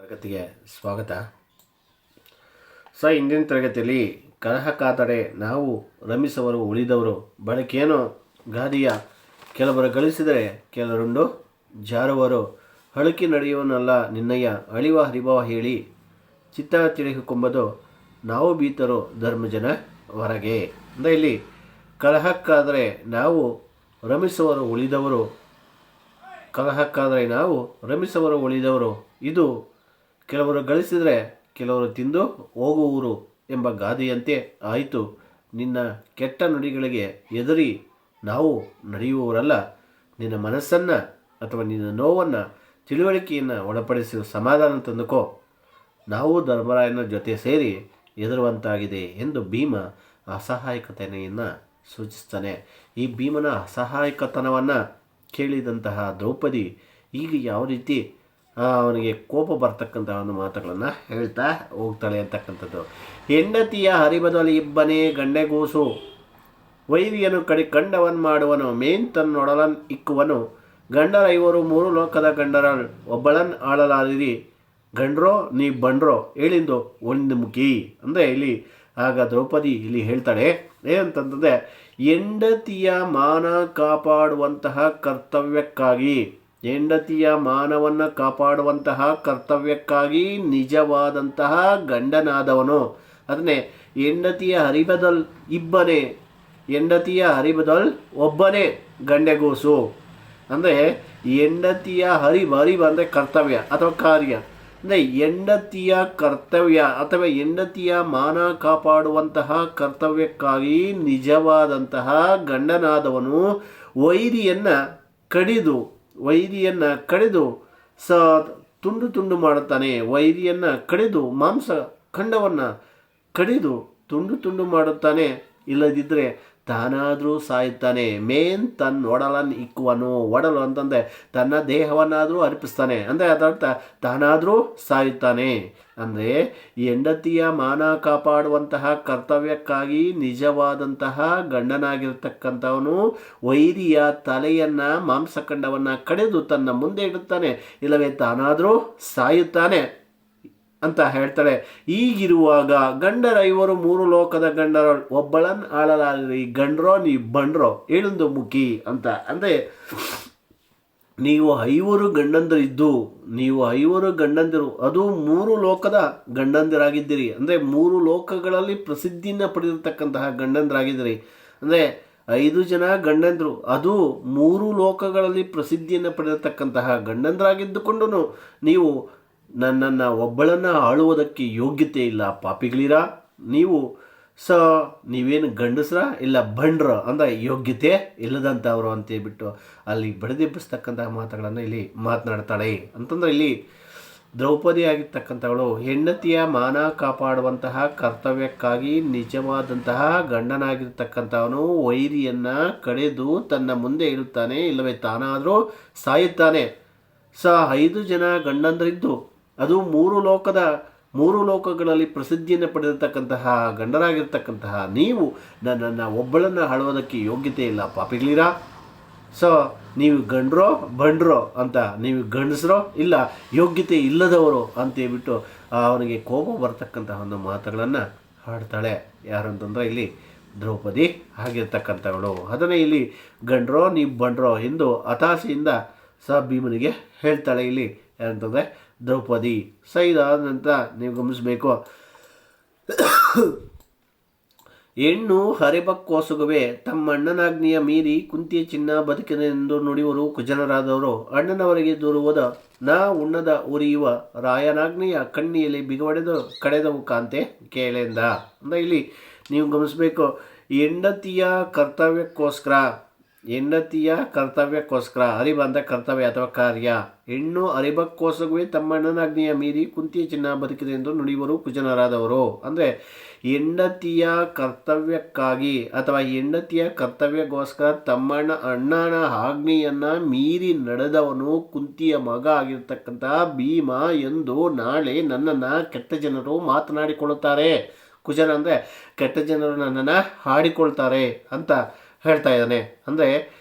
ತರಗತಿಗೆ ಸ್ವಾಗತ. ಸ ಇಂದಿನ ತರಗತಿಯಲ್ಲಿ ಕಲಹ ಕಾತಡೆ ನಾವು ರಮಿಸವರು, ಉಳಿದವರು, ಬಳಕೆಯೇನೋ ಗಾದಿಯ ಕೆಲವರು ಗಳಿಸಿದರೆ ಕೆಲವರುಂಡು ಜಾರುವರು. ಹಳುಕಿ ನಡೆಯುವನಲ್ಲ ನಿನ್ನಯ್ಯ, ಅಳಿವ ಹರಿಭವ ಹೇಳಿ ಚಿತ್ತ ತಿಳಿದುಕೊಂಬದು ನಾವು ಬೀತರು ಧರ್ಮಜನ ಹೊರಗೆ ಅಂದರೆ ಇಲ್ಲಿ ಕಲಹಕ್ಕಾದರೆ ನಾವು ರಮಿಸುವರು, ಉಳಿದವರು. ಕಲಹಕ್ಕಾದರೆ ನಾವು ರಮಿಸುವರು, ಉಳಿದವರು. ಇದು ಕೆಲವರು ಗಳಿಸಿದರೆ ಕೆಲವರು ತಿಂದು ಹೋಗುವರು ಎಂಬ ಗಾದೆಯಂತೆ ಆಯಿತು. ನಿನ್ನ ಕೆಟ್ಟ ನುಡಿಗಳಿಗೆ ಎದುರಿ ನಾವು ನಡೆಯುವವರಲ್ಲ. ನಿನ್ನ ಮನಸ್ಸನ್ನು ಅಥವಾ ನಿನ್ನ ನೋವನ್ನು, ತಿಳುವಳಿಕೆಯನ್ನು ಒಳಪಡಿಸಿ ಸಮಾಧಾನ ತಂದುಕೋ. ನಾವು ಧರ್ಮರಾಯನ ಜೊತೆ ಸೇರಿ ಎದುರುವಂತಾಗಿದೆ ಎಂದು ಭೀಮ ಅಸಹಾಯಕತೆಯನ್ನು ಸೂಚಿಸ್ತಾನೆ. ಈ ಭೀಮನ ಅಸಹಾಯಕತನವನ್ನು ಕೇಳಿದಂತಹ ದ್ರೌಪದಿ ಈಗ ಯಾವ ರೀತಿ ಅವನಿಗೆ ಕೋಪ ಬರ್ತಕ್ಕಂಥ ಒಂದು ಮಾತುಗಳನ್ನು ಹೇಳ್ತಾ ಹೋಗ್ತಾಳೆ ಅಂತಕ್ಕಂಥದ್ದು. ಹೆಂಡತಿಯ ಹರಿಬದಲ್ಲಿ ಇಬ್ಬನೇ ಗಂಡೆಗೂಸು. ವೈರಿಯನು ಕಡಿ ಕಂಡವನ್ ಮಾಡುವನು ಮೇನ್ ತನ್ನೊಡಲನ್ ಇಕ್ಕುವನು. ಗಂಡರ ಐವರು ಮೂರು ಲೋಕದ ಗಂಡರ ಒಬ್ಬಳನ್ ಆಳಲಾರಿರಿ. ಗಂಡ್ರೋ, ನೀ ಬಂಡ್ರೋ ಹೇಳಿಂದು ಒಂದು ಮುಖಿ ಅಂದರೆ ಇಲ್ಲಿ ಆಗ ದ್ರೌಪದಿ ಇಲ್ಲಿ ಹೇಳ್ತಾಳೆ, ಏನಂತಂದರೆ, ಹೆಂಡತಿಯ ಮಾನ ಕಾಪಾಡುವಂತಹ ಕರ್ತವ್ಯಕ್ಕಾಗಿ. ಹೆಂಡತಿಯ ಮಾನವನ್ನು ಕಾಪಾಡುವಂತಹ ಕರ್ತವ್ಯಕ್ಕಾಗಿ ನಿಜವಾದಂತಹ ಗಂಡನಾದವನು. ಅದನ್ನೇ, ಹೆಂಡತಿಯ ಹರಿಬದಲ್ ಇಬ್ಬನೇ, ಹೆಂಡತಿಯ ಹರಿಬದಲ್ ಒಬ್ಬನೇ ಗಂಡೆಗೂಸು. ಅಂದರೆ, ಹೆಂಡತಿಯ ಹರಿಬ ಹರಿಬ ಅಂದರೆ ಕರ್ತವ್ಯ ಅಥವಾ ಕಾರ್ಯ. ಅಂದರೆ, ಹೆಂಡತಿಯ ಕರ್ತವ್ಯ ಅಥವಾ ಹೆಂಡತಿಯ ಮಾನ ಕಾಪಾಡುವಂತಹ ಕರ್ತವ್ಯಕ್ಕಾಗಿ ನಿಜವಾದಂತಹ ಗಂಡನಾದವನು ವೈರಿಯನ್ನು ಕಡಿದು ವೈರಿಯನ್ನು ಕಡಿದು ಸ ತುಂಡು ತುಂಡು ಮಾಡುತ್ತಾನೆ. ವೈರಿಯನ್ನು ಕಡಿದು ಮಾಂಸ ಖಂಡವನ್ನು ಕಡಿದು ತುಂಡು ತುಂಡು ಮಾಡುತ್ತಾನೆ. ಇಲ್ಲದಿದ್ದರೆ ತಾನಾದರೂ ಸಾಯುತ್ತಾನೆ. ಮೇನ್ ತನ್ನ ಒಡಲನ್ನು ಇಕ್ಕುವನು. ಒಡಲು ಅಂತಂದರೆ ತನ್ನ ದೇಹವನ್ನಾದರೂ ಅರ್ಪಿಸ್ತಾನೆ. ಅಂದರೆ ಅದರ್ಥ ತಾನಾದರೂ ಸಾಯುತ್ತಾನೆ. ಅಂದರೆ ಹೆಂಡತಿಯ ಮಾನ ಕಾಪಾಡುವಂತಹ ಕರ್ತವ್ಯಕ್ಕಾಗಿ ನಿಜವಾದಂತಹ ಗಂಡನಾಗಿರ್ತಕ್ಕಂಥವನು ವೈರಿಯ ತಲೆಯನ್ನು ಮಾಂಸಖಂಡವನ್ನು ಕಡಿದು ತನ್ನ ಮುಂದೆ ಇಡುತ್ತಾನೆ. ಇಲ್ಲವೇ ತಾನಾದರೂ ಸಾಯುತ್ತಾನೆ. ಅಂತ ಹೇಳ್ತಾಳೆ ಈಗಿರುವಾಗ ಗಂಡರ ಇವರು ಮೂರು ಲೋಕದ ಗಂಡರ ಒಬ್ಬಳನ್ ಈ ಗಂಡ್ರೋ, ನೀ ಬಂಡ್ರೋ. ಏಳೊಂದು ಮುಖಿ ಅಂತ. ಅಂದರೆ ನೀವು ಐವರು ಗಂಡಂದಿರಿದ್ದು, ನೀವು ಐವರು ಗಂಡಂದಿರು, ಅದು ಮೂರು ಲೋಕದ ಗಂಡಂದಿರಾಗಿದ್ದೀರಿ. ಅಂದರೆ ಮೂರು ಲೋಕಗಳಲ್ಲಿ ಪ್ರಸಿದ್ಧಿಯನ್ನು ಪಡೆದಿರ್ತಕ್ಕಂತಹ ಗಂಡಂದಿರಾಗಿದ್ದೀರಿ. ಅಂದರೆ ಐದು ಜನ ಗಂಡಂದರು, ಅದು ಮೂರು ಲೋಕಗಳಲ್ಲಿ ಪ್ರಸಿದ್ಧಿಯನ್ನು ಪಡೆದಿರ್ತಕ್ಕಂತಹ ಗಂಡಂದರಾಗಿದ್ದುಕೊಂಡು ನೀವು ನನ್ನನ್ನು ಒಬ್ಬಳನ್ನು ಆಳುವುದಕ್ಕೆ ಯೋಗ್ಯತೆ ಇಲ್ಲ, ಪಾಪಿಗಳಿರ? ನೀವು, ಸ, ನೀವೇನು ಗಂಡಸ್ರ ಇಲ್ಲ ಬಂಡ್ರ ಅಂದ್ರೆ ಯೋಗ್ಯತೆ ಇಲ್ಲದಂಥವ್ರು ಅಂತೇಳ್ಬಿಟ್ಟು ಅಲ್ಲಿ ಬಡಿದೆಬ್ಬಿಸ್ತಕ್ಕಂತಹ ಮಾತುಗಳನ್ನು ಇಲ್ಲಿ ಮಾತನಾಡ್ತಾಳೆ. ಅಂತಂದ್ರೆ ಇಲ್ಲಿ ದ್ರೌಪದಿ ಆಗಿರ್ತಕ್ಕಂಥವಳು, ಹೆಂಡತಿಯ ಮಾನ ಕಾಪಾಡುವಂತಹ ಕರ್ತವ್ಯಕ್ಕಾಗಿ ನಿಜವಾದಂತಹ ಗಂಡನಾಗಿರ್ತಕ್ಕಂಥವನು ವೈರಿಯನ್ನು ಕಡೆದು ತನ್ನ ಮುಂದೆ ಇರುತ್ತಾನೆ ಇಲ್ಲವೇ ತಾನಾದರೂ ಸಾಯುತ್ತಾನೆ. ಸ, ಐದು ಜನ ಗಂಡಂದರಿದ್ದು ಅದು ಮೂರು ಲೋಕದ, ಮೂರು ಲೋಕಗಳಲ್ಲಿ ಪ್ರಸಿದ್ಧಿಯನ್ನು ಪಡೆದಿರ್ತಕ್ಕಂತಹ, ಗಂಡರಾಗಿರ್ತಕ್ಕಂತಹ ನೀವು ನನ್ನನ್ನು ಒಬ್ಬಳನ್ನು ಆಳುವುದಕ್ಕೆ ಯೋಗ್ಯತೆ ಇಲ್ಲ. ಪಾಪಿಗಳಿರಾ? ಸೊ, ನೀವು ಗಂಡ್ರೋ ಬಂಡ್ರೋ ಅಂತ, ನೀವು ಗಂಡಸ್ರೋ ಇಲ್ಲ, ಯೋಗ್ಯತೆ ಇಲ್ಲದವರು ಅಂತೇಳ್ಬಿಟ್ಟು ಅವನಿಗೆ ಕೋಪ ಬರ್ತಕ್ಕಂತಹ ಒಂದು ಮಾತುಗಳನ್ನು ಹಾಡ್ತಾಳೆ. ಯಾರಂತಂದ್ರೆ ಇಲ್ಲಿ ದ್ರೌಪದಿ ಆಗಿರ್ತಕ್ಕಂಥವಳು ಅದನ್ನೇ ಇಲ್ಲಿ ಗಂಡ್ರೋ, ನೀವು ಬಂಡ್ರೋ ಎಂದು ಹತಾಶೆಯಿಂದ ಸ ಭೀಮನಿಗೆ ಹೇಳ್ತಾಳೆ ಇಲ್ಲಿ. ಏನಂತಂದರೆ ದ್ರೌಪದಿ. ಸೈದ ಇದಾದ ನಂತರ ನೀವು ಗಮನಿಸಬೇಕು. ಹೆಣ್ಣು ಹರಿಬಕ್ಕೋಸುಗುವೆ ತಮ್ಮ ಅಣ್ಣನಾಜ್ಞೆಯ ಮೀರಿ ಕುಂತಿಯ ಚಿನ್ನ ಬದುಕಿನೆಂದು ನುಡಿಯುವರು ಕುಜನರಾದವರು ಅಣ್ಣನವರಿಗೆ ದೂರುವುದ ನಾ ಉಣ್ಣದ ಉರಿಯುವ ರಾಯನಾಗ್ನಿಯ ಕಣ್ಣಿಯಲ್ಲಿ ಬಿಗವಡೆದು ಕಡೆದವು ಕಾಂತೆ ಕೇಳೆಂದ. ಅಂದರೆ ಇಲ್ಲಿ ನೀವು ಗಮನಿಸಬೇಕು, ಹೆಂಡತಿಯ ಕರ್ತವ್ಯಕ್ಕೋಸ್ಕರ ಹೆಂಡತಿಯ ಕರ್ತವ್ಯಕ್ಕೋಸ್ಕರ ಅರಿಬಂದ ಕರ್ತವ್ಯ ಅಥವಾ ಕಾರ್ಯ. ಹೆಣ್ಣು ಅರಿಬಕ್ಕೋಸ್ಕರವೇ ತಮ್ಮಣ್ಣನ ಅಗ್ನಿಯ ಮೀರಿ ಕುಂತಿಯ ಚಿನ್ನ ಬದುಕಿದೆ ಎಂದು ನುಡಿಯುವರು ಕುಜನರಾದವರು. ಅಂದರೆ ಹೆಂಡತಿಯ ಕರ್ತವ್ಯಕ್ಕಾಗಿ ಅಥವಾ ಹೆಂಡತಿಯ ಕರ್ತವ್ಯಕ್ಕೋಸ್ಕರ ತಮ್ಮಣ್ಣ, ಅಣ್ಣನ ಆಜ್ಞೆಯನ್ನು ಮೀರಿ ನಡೆದವನು ಕುಂತಿಯ ಮಗ ಆಗಿರ್ತಕ್ಕಂಥ ಭೀಮ ಎಂದು ನಾಳೆ ನನ್ನನ್ನು ಕೆಟ್ಟ ಜನರು ಮಾತನಾಡಿಕೊಳ್ಳುತ್ತಾರೆ. ಕುಜನ ಅಂದರೆ ಕೆಟ್ಟ ಜನರು ನನ್ನನ್ನು ಹಾಡಿಕೊಳ್ತಾರೆ ಅಂತ ಹೇಳ್ತಾ ಇದ್ದಾನೆ. ಅಂದರೆ,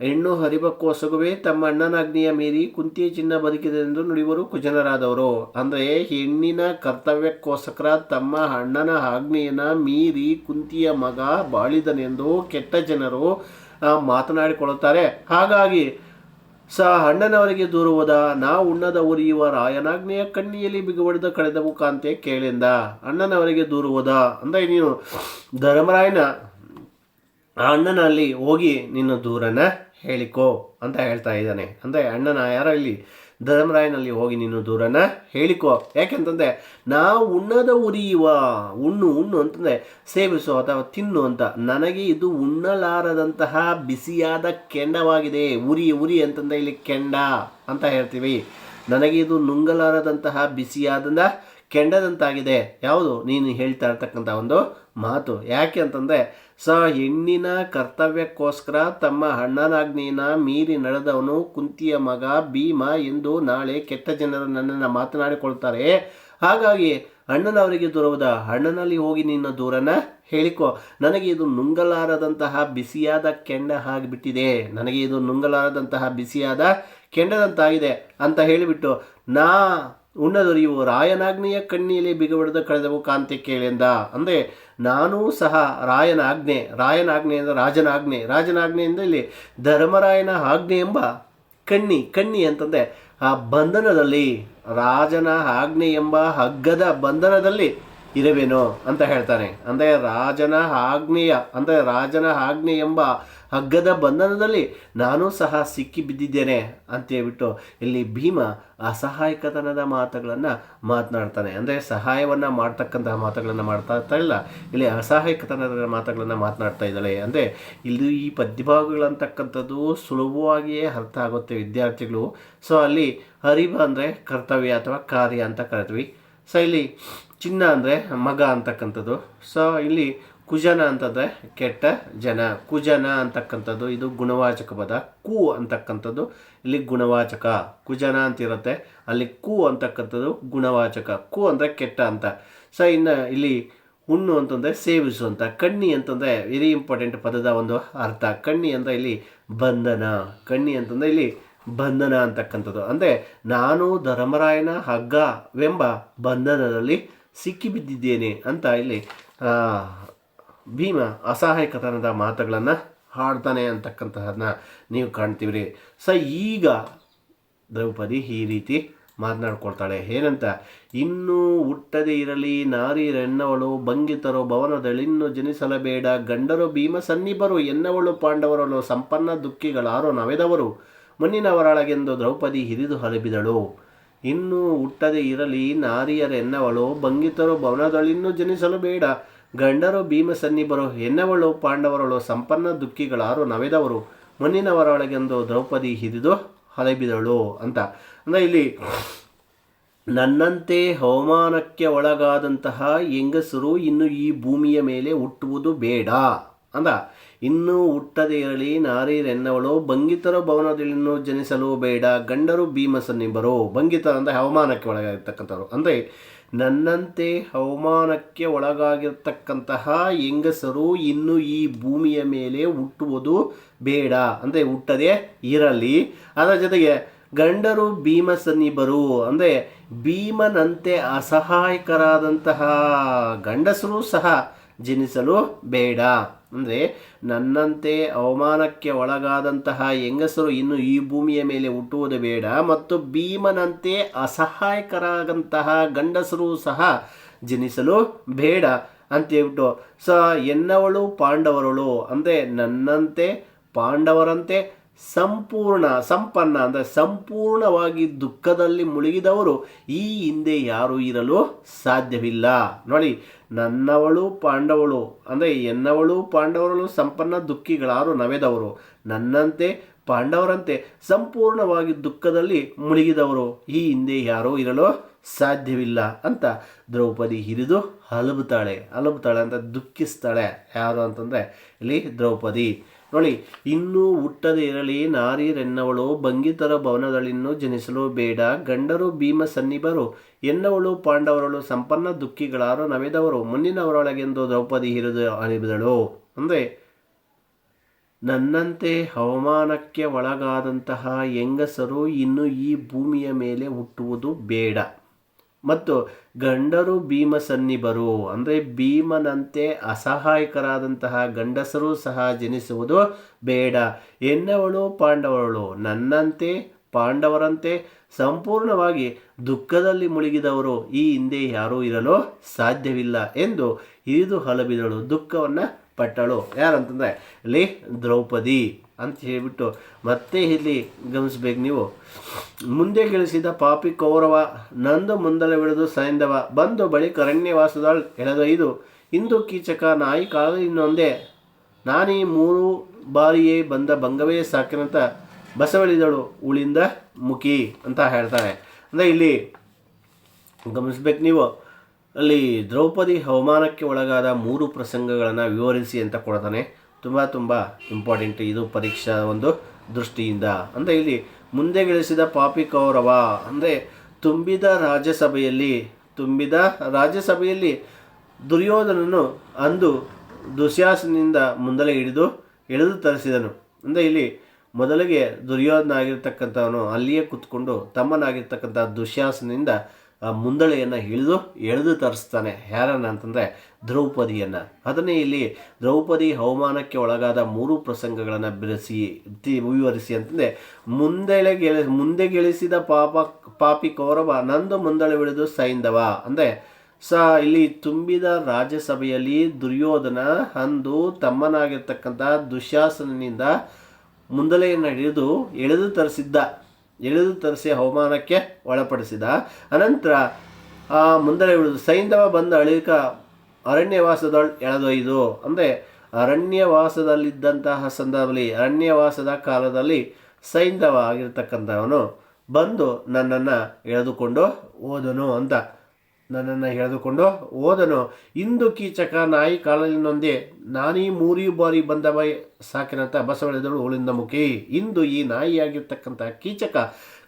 ಹೆಣ್ಣು ಹರಿಬಕ್ಕೋಸಗುವೆ ತಮ್ಮ ಅಣ್ಣನಾಗ್ನಿಯ ಮೀರಿ ಕುಂತಿಯ ಚಿನ್ನ ಬದುಕಿದೆ ಎಂದು ನುಡಿವರು ಕುಜನರಾದವರು ಅಂದರೆ, ಹೆಣ್ಣಿನ ಕರ್ತವ್ಯಕ್ಕೋಸ್ಕರ ತಮ್ಮ ಅಣ್ಣನ ಆಜ್ಞೆಯನ್ನು ಮೀರಿ ಕುಂತಿಯ ಮಗ ಬಾಳಿದನೆಂದು ಕೆಟ್ಟ ಜನರು ಮಾತನಾಡಿಕೊಳ್ಳುತ್ತಾರೆ. ಹಾಗಾಗಿ, ಸ, ಅಣ್ಣನವರಿಗೆ ದೂರುವುದ ನಾ ಉಣ್ಣದ ಉರಿಯುವ ರಾಯನಾಗ್ನೆಯ ಕಣ್ಣಿಯಲ್ಲಿ ಬಿಗುವಡಿದ ಕಳೆದ ಮುಖಾಂತೆ ಕೇಳಿಂದ. ಅಣ್ಣನವರಿಗೆ ದೂರುವುದ ಅಂದರೆ ನೀನು ಧರ್ಮರಾಯನ ಆ ಅಣ್ಣನಲ್ಲಿ ಹೋಗಿ ನಿನ್ನ ದೂರನ ಹೇಳಿಕೋ ಅಂತ ಹೇಳ್ತಾ ಇದ್ದಾನೆ. ಅಂದರೆ ಅಣ್ಣನ ಯಾರಲ್ಲಿ ಧರ್ಮರಾಯನಲ್ಲಿ ಹೋಗಿ ನೀನು ದೂರನ ಹೇಳಿಕೋ. ಯಾಕೆಂತಂದರೆ ನಾವು ಉಣ್ಣದ ಉರಿಯುವ, ಉಣ್ಣು ಉಣ್ಣು ಅಂತಂದರೆ ಸೇವಿಸು ಅಥವಾ ತಿನ್ನು ಅಂತ ನನಗೆ ಇದು ಉಣ್ಣಲಾರದಂತಹ ಬಿಸಿಯಾದ ಕೆಂಡವಾಗಿದೆ. ಉರಿ ಉರಿ ಅಂತಂದರೆ ಇಲ್ಲಿ ಕೆಂಡ ಅಂತ ಹೇಳ್ತೀವಿ. ನನಗೆ ಇದು ನುಂಗಲಾರದಂತಹ ಬಿಸಿಯಾದ ಕೆಂಡದಂತಾಗಿದೆ. ಯಾವುದು? ನೀನು ಹೇಳ್ತಾ ಇರ್ತಕ್ಕಂಥ ಒಂದು ಮಾತು. ಯಾಕೆ ಅಂತಂದರೆ ಸ ಹೆಣ್ಣಿನ ಕರ್ತವ್ಯಕ್ಕೋಸ್ಕರ ತಮ್ಮ ಅಣ್ಣನಾಜ್ಞೆಯನ್ನ ಮೀರಿ ನಡೆದವನು ಕುಂತಿಯ ಮಗ ಭೀಮ ಎಂದು ನಾಳೆ ಕೆಟ್ಟ ಜನರು ನನ್ನನ್ನು ಮಾತನಾಡಿಕೊಳ್ತಾರೆ. ಹಾಗಾಗಿ ಅಣ್ಣನವರಿಗೆ ದೂರವುದ, ಅಣ್ಣನಲ್ಲಿ ಹೋಗಿ ನಿನ್ನ ದೂರನ ಹೇಳಿಕೊ. ನನಗೆ ಇದು ನುಂಗಲಾರದಂತಹ ಬಿಸಿಯಾದ ಕೆಂಡ ಆಗಿಬಿಟ್ಟಿದೆ. ನನಗೆ ಇದು ನುಂಗಲಾರದಂತಹ ಬಿಸಿಯಾದ ಕೆಂಡದಂತಾಗಿದೆ ಅಂತ ಹೇಳಿಬಿಟ್ಟು, ನಾ ಉಣ್ಣದೊರಿಯುವ ರಾಯನಾಗ್ನಿಯ ಕಣ್ಣಿಯಲ್ಲಿ ಬಿಗಬಡಿದ ಕಳೆದವು ಕಾಂತಿ ಕೇಳೆಂದ. ಅಂದರೆ ನಾನೂ ಸಹ ರಾಯನ ಆಜ್ಞೆ ರಾಯನ ಆಜ್ಞೆ ಅಂದರೆ ರಾಜನ ಆಜ್ಞೆ ರಾಜನ ಆಜ್ಞೆಯಿಂದ ಇಲ್ಲಿ ಧರ್ಮರಾಯನ ಆಜ್ಞೆ ಎಂಬ ಕಣ್ಣಿ ಕಣ್ಣಿ ಅಂತಂದರೆ ಆ ಬಂಧನದಲ್ಲಿ, ರಾಜನ ಆಜ್ಞೆ ಎಂಬ ಹಗ್ಗದ ಬಂಧನದಲ್ಲಿ ಇರುವೆನೋ ಅಂತ ಹೇಳ್ತಾನೆ. ಅಂದರೆ ರಾಜನ ಆಗ್ನೇಯ ಅಂದರೆ ರಾಜನ ಆಜ್ಞೆ ಎಂಬ ಹಗ್ಗದ ಬಂಧನದಲ್ಲಿ ನಾನು ಸಹ ಸಿಕ್ಕಿ ಬಿದ್ದಿದ್ದೇನೆ ಅಂತ ಹೇಳ್ಬಿಟ್ಟು ಇಲ್ಲಿ ಭೀಮ ಅಸಹಾಯಕತನದ ಮಾತುಗಳನ್ನು ಮಾತನಾಡ್ತಾನೆ. ಅಂದರೆ ಸಹಾಯವನ್ನು ಮಾಡ್ತಕ್ಕಂತಹ ಮಾತುಗಳನ್ನು ಮಾಡ್ತಾ ಇಲ್ಲ. ಇಲ್ಲಿ ಅಸಹಾಯಕತನದ ಮಾತುಗಳನ್ನು ಮಾತನಾಡ್ತಾ ಇದ್ದಾಳೆ. ಅಂದರೆ ಇಲ್ಲಿ ಈ ಪದ್ಯಭಾಗಗಳಂತಕ್ಕಂಥದ್ದು ಸುಲಭವಾಗಿಯೇ ಅರ್ಥ ಆಗುತ್ತೆ ವಿದ್ಯಾರ್ಥಿಗಳು. ಸೊ ಅಲ್ಲಿ ಅರಿವು ಅಂದರೆ ಕರ್ತವ್ಯ ಅಥವಾ ಕಾರ್ಯ ಅಂತ ಕರಿತೀವಿ ಸೊ ಇಲ್ಲಿ ಚಿನ್ನ ಅಂದರೆ ಮಗ ಅಂತಕ್ಕಂಥದ್ದು. ಸೊ ಇಲ್ಲಿ ಕುಜನ ಅಂತಂದರೆ ಕೆಟ್ಟ ಜನ. ಕುಜನ ಅಂತಕ್ಕಂಥದ್ದು, ಇದು ಗುಣವಾಚಕ ಪದ. ಕು ಅಂತಕ್ಕಂಥದ್ದು, ಇಲ್ಲಿ ಗುಣವಾಚಕ. ಕುಜನ ಅಂತಿರುತ್ತೆ. ಅಲ್ಲಿ ಕು ಅಂತಕ್ಕಂಥದ್ದು ಗುಣವಾಚಕ. ಕು ಅಂದರೆ ಕೆಟ್ಟ ಅಂತ. ಸೊ ಇನ್ನು ಇಲ್ಲಿ ಹುಣ್ಣು ಅಂತಂದರೆ ಸೇವಿಸು ಅಂತ. ಕಣ್ಣಿ ಅಂತಂದರೆ ವೆರಿ ಇಂಪಾರ್ಟೆಂಟ್ ಪದದ ಒಂದು ಅರ್ಥ. ಕಣ್ಣಿ ಅಂದರೆ ಇಲ್ಲಿ ಬಂಧನ. ಕಣ್ಣಿ ಅಂತಂದರೆ ಇಲ್ಲಿ ಬಂಧನ ಅಂತಕ್ಕಂಥದ್ದು. ಅಂದರೆ ನಾನು ಧರ್ಮರಾಯನ ಹಗ್ಗವೆಂಬ ಬಂಧನದಲ್ಲಿ ಸಿಕ್ಕಿಬಿದ್ದಿದ್ದೇನೆ ಅಂತ ಇಲ್ಲಿ ಭೀಮ ಅಸಹಾಯಕತನದ ಮಾತುಗಳನ್ನು ಹಾಡ್ತಾನೆ ಅಂತಕ್ಕಂತಹದನ್ನ ನೀವು ಕಾಣ್ತೀವಿ ಸ, ಈಗ ದ್ರೌಪದಿ ಈ ರೀತಿ ಮಾತನಾಡ್ಕೊಳ್ತಾಳೆ. ಏನಂತ? ಇನ್ನೂ ಹುಟ್ಟದೇ ಇರಲಿ ನಾರೀರೆನ್ನವಳು ಭಂಗಿತರು ಭವನದಳಿನ್ನು ಜನಿಸಲಬೇಡ, ಗಂಡರು ಭೀಮ ಸನ್ನಿಬರು ಎನ್ನವಳು ಪಾಂಡವರಳು ಸಂಪನ್ನ ದುಃಖಿಗಳಾರೋ ನವೆದವರು? ಮಣ್ಣಿನವರೊಳಗೆಂದು ದ್ರೌಪದಿ ಹಿರಿದು ಹಲಬಿದಳು. ಇನ್ನೂ ಹುಟ್ಟದೆ ಇರಲಿ ನಾರಿಯರೆನ್ನವಳು ಭಂಗಿತರು ಭವನದಳಿನ್ನೂ ಜನಿಸಲು ಬೇಡ, ಗಂಡರು ಭೀಮಸನ್ನಿಬರು, ಎನ್ನವಳು ಪಾಂಡವರಳು ಸಂಪನ್ನ ದುಃಖಿಗಳಾರು ನವೆದವರು, ಮಣ್ಣಿನವರೊಳಗೆಂದು ದ್ರೌಪದಿ ಹಿರಿದು ಹಲಬಿದಳು ಅಂತ. ಅಂದರೆ ಇಲ್ಲಿ ನನ್ನಂತೆ ಹವಾಮಾನಕ್ಕೆ ಒಳಗಾದಂತಹ ಹೆಂಗಸರು ಇನ್ನು ಈ ಭೂಮಿಯ ಮೇಲೆ ಹುಟ್ಟುವುದು ಬೇಡ ಅಂದ ಇನ್ನೂ ಹುಟ್ಟದೇ ಇರಲಿ ನಾರೀರೆನ್ನವಳು ಬಂಗಿತರ ಭವನದಲ್ಲಿನ್ನು ಜನಿಸಲು ಬೇಡ, ಗಂಡರು ಭೀಮಸನ್ನಿಬ್ಬರು ಬಂಗಿತರ ಅಂದರೆ ಹವಾಮಾನಕ್ಕೆ ಒಳಗಾಗಿರ್ತಕ್ಕಂಥವ್ರು. ಅಂದರೆ ನನ್ನಂತೆ ಹವಾಮಾನಕ್ಕೆ ಒಳಗಾಗಿರ್ತಕ್ಕಂತಹ ಹೆಂಗಸರು ಇನ್ನು ಈ ಭೂಮಿಯ ಮೇಲೆ ಹುಟ್ಟುವುದು ಬೇಡ. ಅಂದರೆ ಹುಟ್ಟದೇ ಇರಲಿ. ಅದರ ಜೊತೆಗೆ ಗಂಡರು ಭೀಮಸನ್ನಿಬ್ಬರು, ಅಂದರೆ ಭೀಮನಂತೆ ಅಸಹಾಯಕರಾದಂತಹ ಗಂಡಸರು ಸಹ ಜನಿಸಲು ಬೇಡ. ಅಂದರೆ ನನ್ನಂತೆ ಅವಮಾನಕ್ಕೆ ಒಳಗಾದಂತಹ ಹೆಂಗಸರು ಇನ್ನು ಈ ಭೂಮಿಯ ಮೇಲೆ ಹುಟ್ಟುವುದು ಬೇಡ ಮತ್ತು ಭೀಮನಂತೆ ಅಸಹಾಯಕರಾದಂತಹ ಗಂಡಸರು ಸಹ ಜನಿಸಲು ಬೇಡ ಅಂತೇಳ್ಬಿಟ್ಟು ಸ ಎನ್ನವಳು ಪಾಂಡವರಳು. ಅಂದರೆ ನನ್ನಂತೆ ಪಾಂಡವರಂತೆ ಸಂಪೂರ್ಣ ಸಂಪನ್ನ ಅಂದರೆ ಸಂಪೂರ್ಣವಾಗಿ ದುಃಖದಲ್ಲಿ ಮುಳುಗಿದವರು ಈ ಹಿಂದೆ ಯಾರೂ ಇರಲು ಸಾಧ್ಯವಿಲ್ಲ. ನೋಡಿ, ನನ್ನವಳು ಪಾಂಡವಳು ಅಂದರೆ ಎನ್ನವಳು ಪಾಂಡವರಳು ಸಂಪನ್ನ ದುಃಖಿಗಳಾರು ನವೆದವರು. ನನ್ನಂತೆ ಪಾಂಡವರಂತೆ ಸಂಪೂರ್ಣವಾಗಿ ದುಃಖದಲ್ಲಿ ಮುಳುಗಿದವರು ಈ ಹಿಂದೆ ಯಾರೂ ಇರಲು ಸಾಧ್ಯವಿಲ್ಲ ಅಂತ ದ್ರೌಪದಿ ಹಿರಿದು ಹಲಬುತ್ತಾಳೆ ಹಲಬುತ್ತಾಳೆ ಅಂತ ದುಃಖಿಸ್ತಾಳೆ. ಯಾರು ಅಂತಂದರೆ ಇಲ್ಲಿ ದ್ರೌಪದಿ. ನೋಡಿ, ಇನ್ನೂ ಹುಟ್ಟದೇ ಇರಲಿ ನಾರೀರೆನ್ನವಳು ಬಂಗಿತರ ಭವನದಲ್ಲಿನ್ನೂ ಜನಿಸಲು ಬೇಡ. ಗಂಡರು ಭೀಮ ಸನ್ನಿಬರು ಎನ್ನವಳು ಪಾಂಡವರಳು, ಸಂಪನ್ನ ದುಃಖಿಗಳಾರು ನವೆದವರು ಮುಂದಿನವರೊಳಗೆಂದು ದ್ರೌಪದಿ ಹಿರಿದು ಅರಿಬಿದಳು ಅಂದರೆ, ನನ್ನಂತೆ ಹವಾಮಾನಕ್ಕೆ ಒಳಗಾದಂತಹ ಹೆಂಗಸರು ಇನ್ನು ಈ ಭೂಮಿಯ ಮೇಲೆ ಹುಟ್ಟುವುದು ಬೇಡ. ಮತ್ತು ಗಂಡರು ಭೀಮಸನ್ನಿಬರು ಅಂದರೆ ಭೀಮನಂತೆ ಅಸಹಾಯಕರಾದಂತಹ ಗಂಡಸರು ಸಹ ಜನಿಸುವುದು ಬೇಡ. ಎನ್ನವಳು ಪಾಂಡವಳು, ನನ್ನಂತೆ ಪಾಂಡವರಂತೆ ಸಂಪೂರ್ಣವಾಗಿ ದುಃಖದಲ್ಲಿ ಮುಳುಗಿದವರು ಈ ಹಿಂದೆ ಯಾರೂ ಇರಲು ಸಾಧ್ಯವಿಲ್ಲ ಎಂದು ಇದು ಹಲಬಿದಳು. ದುಃಖವನ್ನು ಪಟ್ಟಳು. ಯಾರಂತಂದರೆ ಇಲ್ಲಿ ದ್ರೌಪದಿ ಅಂತ ಹೇಳಿಬಿಟ್ಟು ಮತ್ತೆ ಇಲ್ಲಿ ಗಮನಿಸ್ಬೇಕು ನೀವು. ಮುಂದೆ ಗೆಳಿಸಿದ ಪಾಪಿ ಕೌರವ, ನಂದು ಮುಂದಲೆ ಬಿಡದು ಸೈಂಧವ ಬಂದು ಬಳಿಕ ಅರಣ್ಯವಾಸದಳು ಎಳೆದೊಯ್ದು, ಇಂದು ಕೀಚಕ ನಾಯಿ ಕಾಲ ಇನ್ನೊಂದೇ. ನಾನೀ ಮೂರು ಬಾರಿಯೇ ಬಂದ ಭಂಗವೇ ಸಾಕಿನಂತ ಬಸವಳಿದಳು ಉಳಿಂದ ಮುಖಿ ಅಂತ ಹೇಳ್ತಾರೆ ಅಂದರೆ ಇಲ್ಲಿ ಗಮನಿಸ್ಬೇಕು ನೀವು. ಅಲ್ಲಿ ದ್ರೌಪದಿ ಅವಮಾನಕ್ಕೆ ಒಳಗಾದ ಮೂರು ಪ್ರಸಂಗಗಳನ್ನು ವಿವರಿಸಿ ಅಂತ ಕೊಡ್ತಾನೆ ತುಂಬ ತುಂಬ ಇಂಪಾರ್ಟೆಂಟ್ ಇದು ಪರೀಕ್ಷಾ ಒಂದು ದೃಷ್ಟಿಯಿಂದ. ಅಂದರೆ ಇಲ್ಲಿ ಮುಂದೆ ಗಳಿಸಿದ ಪಾಪಿ ಕೌರವ, ಅಂದರೆ ತುಂಬಿದ ರಾಜ್ಯಸಭೆಯಲ್ಲಿ ತುಂಬಿದ ರಾಜ್ಯಸಭೆಯಲ್ಲಿ ದುರ್ಯೋಧನನು ಅಂದು ದುಶ್ಯಾಸನಿಂದ ಮುಂದಲೇ ಹಿಡಿದು ಎಳೆದು ತರಿಸಿದನು. ಅಂದರೆ ಇಲ್ಲಿ ಮೊದಲಿಗೆ ದುರ್ಯೋಧನ ಆಗಿರ್ತಕ್ಕಂಥವನು ಅಲ್ಲಿಯೇ ಕೂತ್ಕೊಂಡು ತಮ್ಮನಾಗಿರ್ತಕ್ಕಂಥ ದುಶ್ಯಾಸನಿಂದ ಮುಂದಳೆಯನ್ನು ಹಿಡಿದು ಎಳೆದು ತರಿಸ್ತಾನೆ. ಯಾರನ್ನ ಅಂತಂದರೆ ದ್ರೌಪದಿಯನ್ನು. ಅದನ್ನೇ ಇಲ್ಲಿ ದ್ರೌಪದಿ ಅವಮಾನಕ್ಕೆ ಒಳಗಾದ ಮೂರು ಪ್ರಸಂಗಗಳನ್ನು ಬಿಡಿಸಿ ವಿವರಿಸಿ ಅಂತಂದರೆ, ಮುಂದೆಳೆ ಗೆಳ, ಮುಂದೆ ಗೆಳಿಸಿದ ಪಾಪ, ಪಾಪಿ ಕೌರವ ನಂದು ಮುಂದಳೆ ಬಿಡಿದು ಸೈಂಧವ ಅಂದರೆ, ಸ, ಇಲ್ಲಿ ತುಂಬಿದ ರಾಜ್ಯಸಭೆಯಲ್ಲಿ ದುರ್ಯೋಧನ ಅಂದು ತಮ್ಮನಾಗಿರ್ತಕ್ಕಂಥ ದುಶ್ಯಾಸನಿಂದ ಮುಂದಲೆಯನ್ನು ಹಿಡಿದು ಎಳೆದು ತರಿಸಿದ್ದ. ಎಳೆದು ತರಿಸಿ ಅವಮಾನಕ್ಕೆ ಒಳಪಡಿಸಿದ. ಅನಂತರ, ಆ ಮುಂದೆ ಉಳಿದು ಸೈಂಧವ ಬಂದ ಅಳಿಕ ಅರಣ್ಯವಾಸದೊಳ್ ಎಳೆದೊಯ್ದು. ಅಂದರೆ, ಅರಣ್ಯವಾಸದಲ್ಲಿದ್ದಂತಹ ಸಂದರ್ಭದಲ್ಲಿ, ಅರಣ್ಯವಾಸದ ಕಾಲದಲ್ಲಿ ಸೈಂಧವ ಆಗಿರ್ತಕ್ಕಂಥವನು ಬಂದು ನನ್ನನ್ನು ಎಳೆದುಕೊಂಡು ಹೋದನು ಅಂತ. ನನ್ನನ್ನು ಎಳೆದುಕೊಂಡು ಹೋದನು. ಇಂದು ಕೀಚಕ ನಾಯಿ ಕಾಲಲಿನೊಂದೇ ನಾನೀ ಮೂರಿ ಬಾರಿ ಬಂದವ ಸಾಕಿನಂತ ಬಸವಳಿದಳು ಉಳಿಂದ ಮುಖಿ. ಇಂದು ಈ ನಾಯಿಯಾಗಿರ್ತಕ್ಕಂಥ ಕೀಚಕ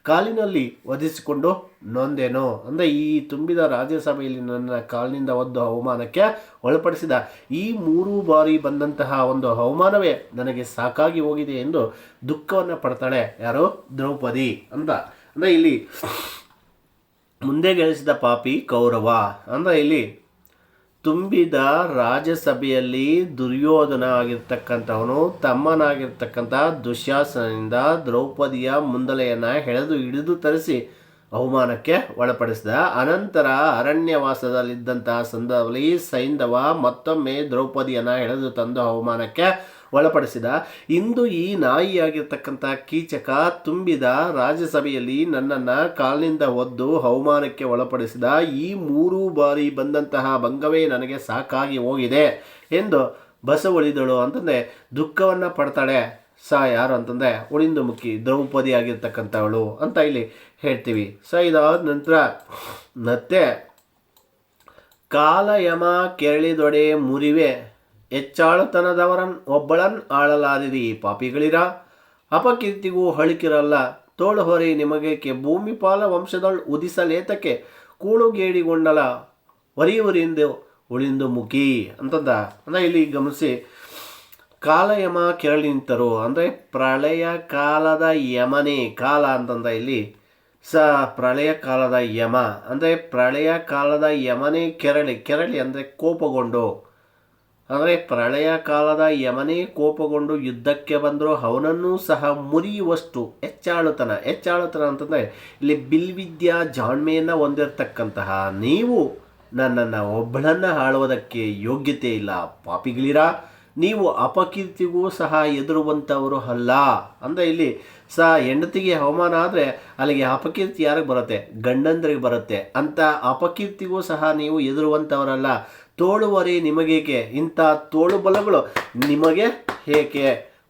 ಕಾಲಿನಲ್ಲಿ ಒದಿಸಿಕೊಂಡು ನೊಂದೇನು ಅಂದರೆ ಈ ತುಂಬಿದ ರಾಜ್ಯಸಭೆಯಲ್ಲಿ ನನ್ನ ಕಾಲಿನಿಂದ ಒಂದು ಅವಮಾನಕ್ಕೆ ಒಳಪಡಿಸಿದ ಈ ಮೂರು ಬಾರಿ ಬಂದಂತಹ ಒಂದು ಅವಮಾನವೇ ನನಗೆ ಸಾಕಾಗಿ ಹೋಗಿದೆ ಎಂದು ದುಃಖವನ್ನು ಪಡ್ತಾಳೆ. ಯಾರು? ದ್ರೌಪದಿ ಅಂತ ಅಂದರೆ ಇಲ್ಲಿ ಮುಂದೆ ಗೆಲ್ಲಿಸಿದ ಪಾಪಿ ಕೌರವ. ಅಂದರೆ ಇಲ್ಲಿ, ತುಂಬಿದ ರಾಜ್ಯಸಭೆಯಲ್ಲಿ ದುರ್ಯೋಧನ ಆಗಿರ್ತಕ್ಕಂಥವನು, ತಮ್ಮನಾಗಿರ್ತಕ್ಕಂಥ ದುಶ್ಯಾಸನದಿಂದ ದ್ರೌಪದಿಯ ಮುಂದಲೆಯನ್ನು ಎಳೆದು ಹಿಡಿದು ತರಿಸಿ ಅವಮಾನಕ್ಕೆ ಒಳಪಡಿಸಿದ. ಅನಂತರ ಅರಣ್ಯವಾಸದಲ್ಲಿದ್ದಂತಹ ಸಂದರ್ಭದಲ್ಲಿ ಸೈಂಧವ ಮತ್ತೊಮ್ಮೆ ದ್ರೌಪದಿಯನ್ನು ಎಳೆದು ತಂದು ಅವಮಾನಕ್ಕೆ ಒಳಪಡಿಸಿದ. ಇಂದು ಈ ನಾಯಿಯಾಗಿರ್ತಕ್ಕಂಥ ಕೀಚಕ ತುಂಬಿದ ರಾಜ್ಯಸಭೆಯಲ್ಲಿ ನನ್ನನ್ನು ಕಾಲಿನಿಂದ ಒದ್ದು ಅವಮಾನಕ್ಕೆ ಒಳಪಡಿಸಿದ ಈ ಮೂರು ಬಾರಿ ಬಂದಂತಹ ಭಂಗವೇ ನನಗೆ ಸಾಕಾಗಿ ಹೋಗಿದೆ ಎಂದು ಬಸವಳಿದಳು ಅಂತಂದರೆ ದುಃಖವನ್ನು ಪಡ್ತಾಳೆ ಸ ಯಾರು ಅಂತಂದರೆ ಉಳಿಂದು ಮುಖಿ ದ್ರೌಪದಿ ಆಗಿರ್ತಕ್ಕಂಥವಳು ಅಂತ ಇಲ್ಲಿ ಹೇಳ್ತೀವಿ. ಸ ಇದಾದ ನಂತರ ಮತ್ತೆ ಕಾಲಯಮ ಕೆರಳಿದೊಡೆ ಮುರಿವೆ ಹೆಚ್ಚಾಳುತನದವರನ್ ಒಬ್ಬಳನ್ ಆಳಲಾದಿರಿ ಪಾಪಿಗಳಿರ? ಅಪಕೀರ್ತಿಗೂ ಹಳಿಕಿರಲ್ಲ. ತೋಳು ಹೊರೆ ನಿಮಗೇಕೆ ಭೂಮಿಪಾಲ ವಂಶದಳ್ ಉದಿಸಲೇತಕ್ಕೆ ಕೂಳುಗೇಡಿಗೊಂಡಲ. ಹೊರಿಯುವರಿಂದು ಉಳಿಂದು ಮುಖಿ ಅಂತಂದ. ಅಂದರೆ ಇಲ್ಲಿ ಗಮನಿಸಿ, ಕಾಲಯಮ ಕೆರಳಿ ನಿಂತರು ಅಂದರೆ ಪ್ರಳಯ ಕಾಲದ ಯಮನೇ ಕಾಲ ಅಂತಂದ ಇಲ್ಲಿ. ಸ ಪ್ರಳಯ ಕಾಲದ ಯಮ ಅಂದರೆ ಪ್ರಳಯ ಕಾಲದ ಯಮನೇ ಕೆರಳಿ ಕೆರಳಿ ಅಂದರೆ ಕೋಪಗೊಂಡು. ಅಂದರೆ ಪ್ರಳಯ ಕಾಲದ ಯಮನೇ ಕೋಪಗೊಂಡು ಯುದ್ಧಕ್ಕೆ ಬಂದರೂ ಅವನನ್ನೂ ಸಹ ಮುರಿಯುವಷ್ಟು ಹೆಚ್ಚಾಳುತನ ಹೆಚ್ಚಾಳುತನ ಅಂತಂದರೆ ಇಲ್ಲಿ ಬಿಲ್ವಿದ್ಯಾ ಜಾಣ್ಮೆಯನ್ನು ಹೊಂದಿರತಕ್ಕಂತಹ ನೀವು ನನ್ನನ್ನು ಒಬ್ಬಳನ್ನು ಆಳುವುದಕ್ಕೆ ಯೋಗ್ಯತೆ ಇಲ್ಲ. ಪಾಪಿಗಳಿರಾ? ನೀವು ಅಪಕೀರ್ತಿಗೂ ಸಹ ಎದುರುವಂಥವರು ಅಲ್ಲ. ಅಂದರೆ ಇಲ್ಲಿ ಸಹ ಹೆಂಡತಿಗೆ ಅವಮಾನ ಆದರೆ ಅಲ್ಲಿಗೆ ಅಪಕೀರ್ತಿ ಯಾರಿಗೆ ಬರುತ್ತೆ? ಗಂಡಂದ್ರಿಗೆ ಬರುತ್ತೆ. ಅಂತ ಅಪಕೀರ್ತಿಗೂ ಸಹ ನೀವು ಎದುರುವಂಥವರಲ್ಲ. ತೋಳುವರಿ ನಿಮಗೇಕೆ? ಇಂಥ ತೋಳು ಬಲಗಳು ನಿಮಗೆ ಏಕೆ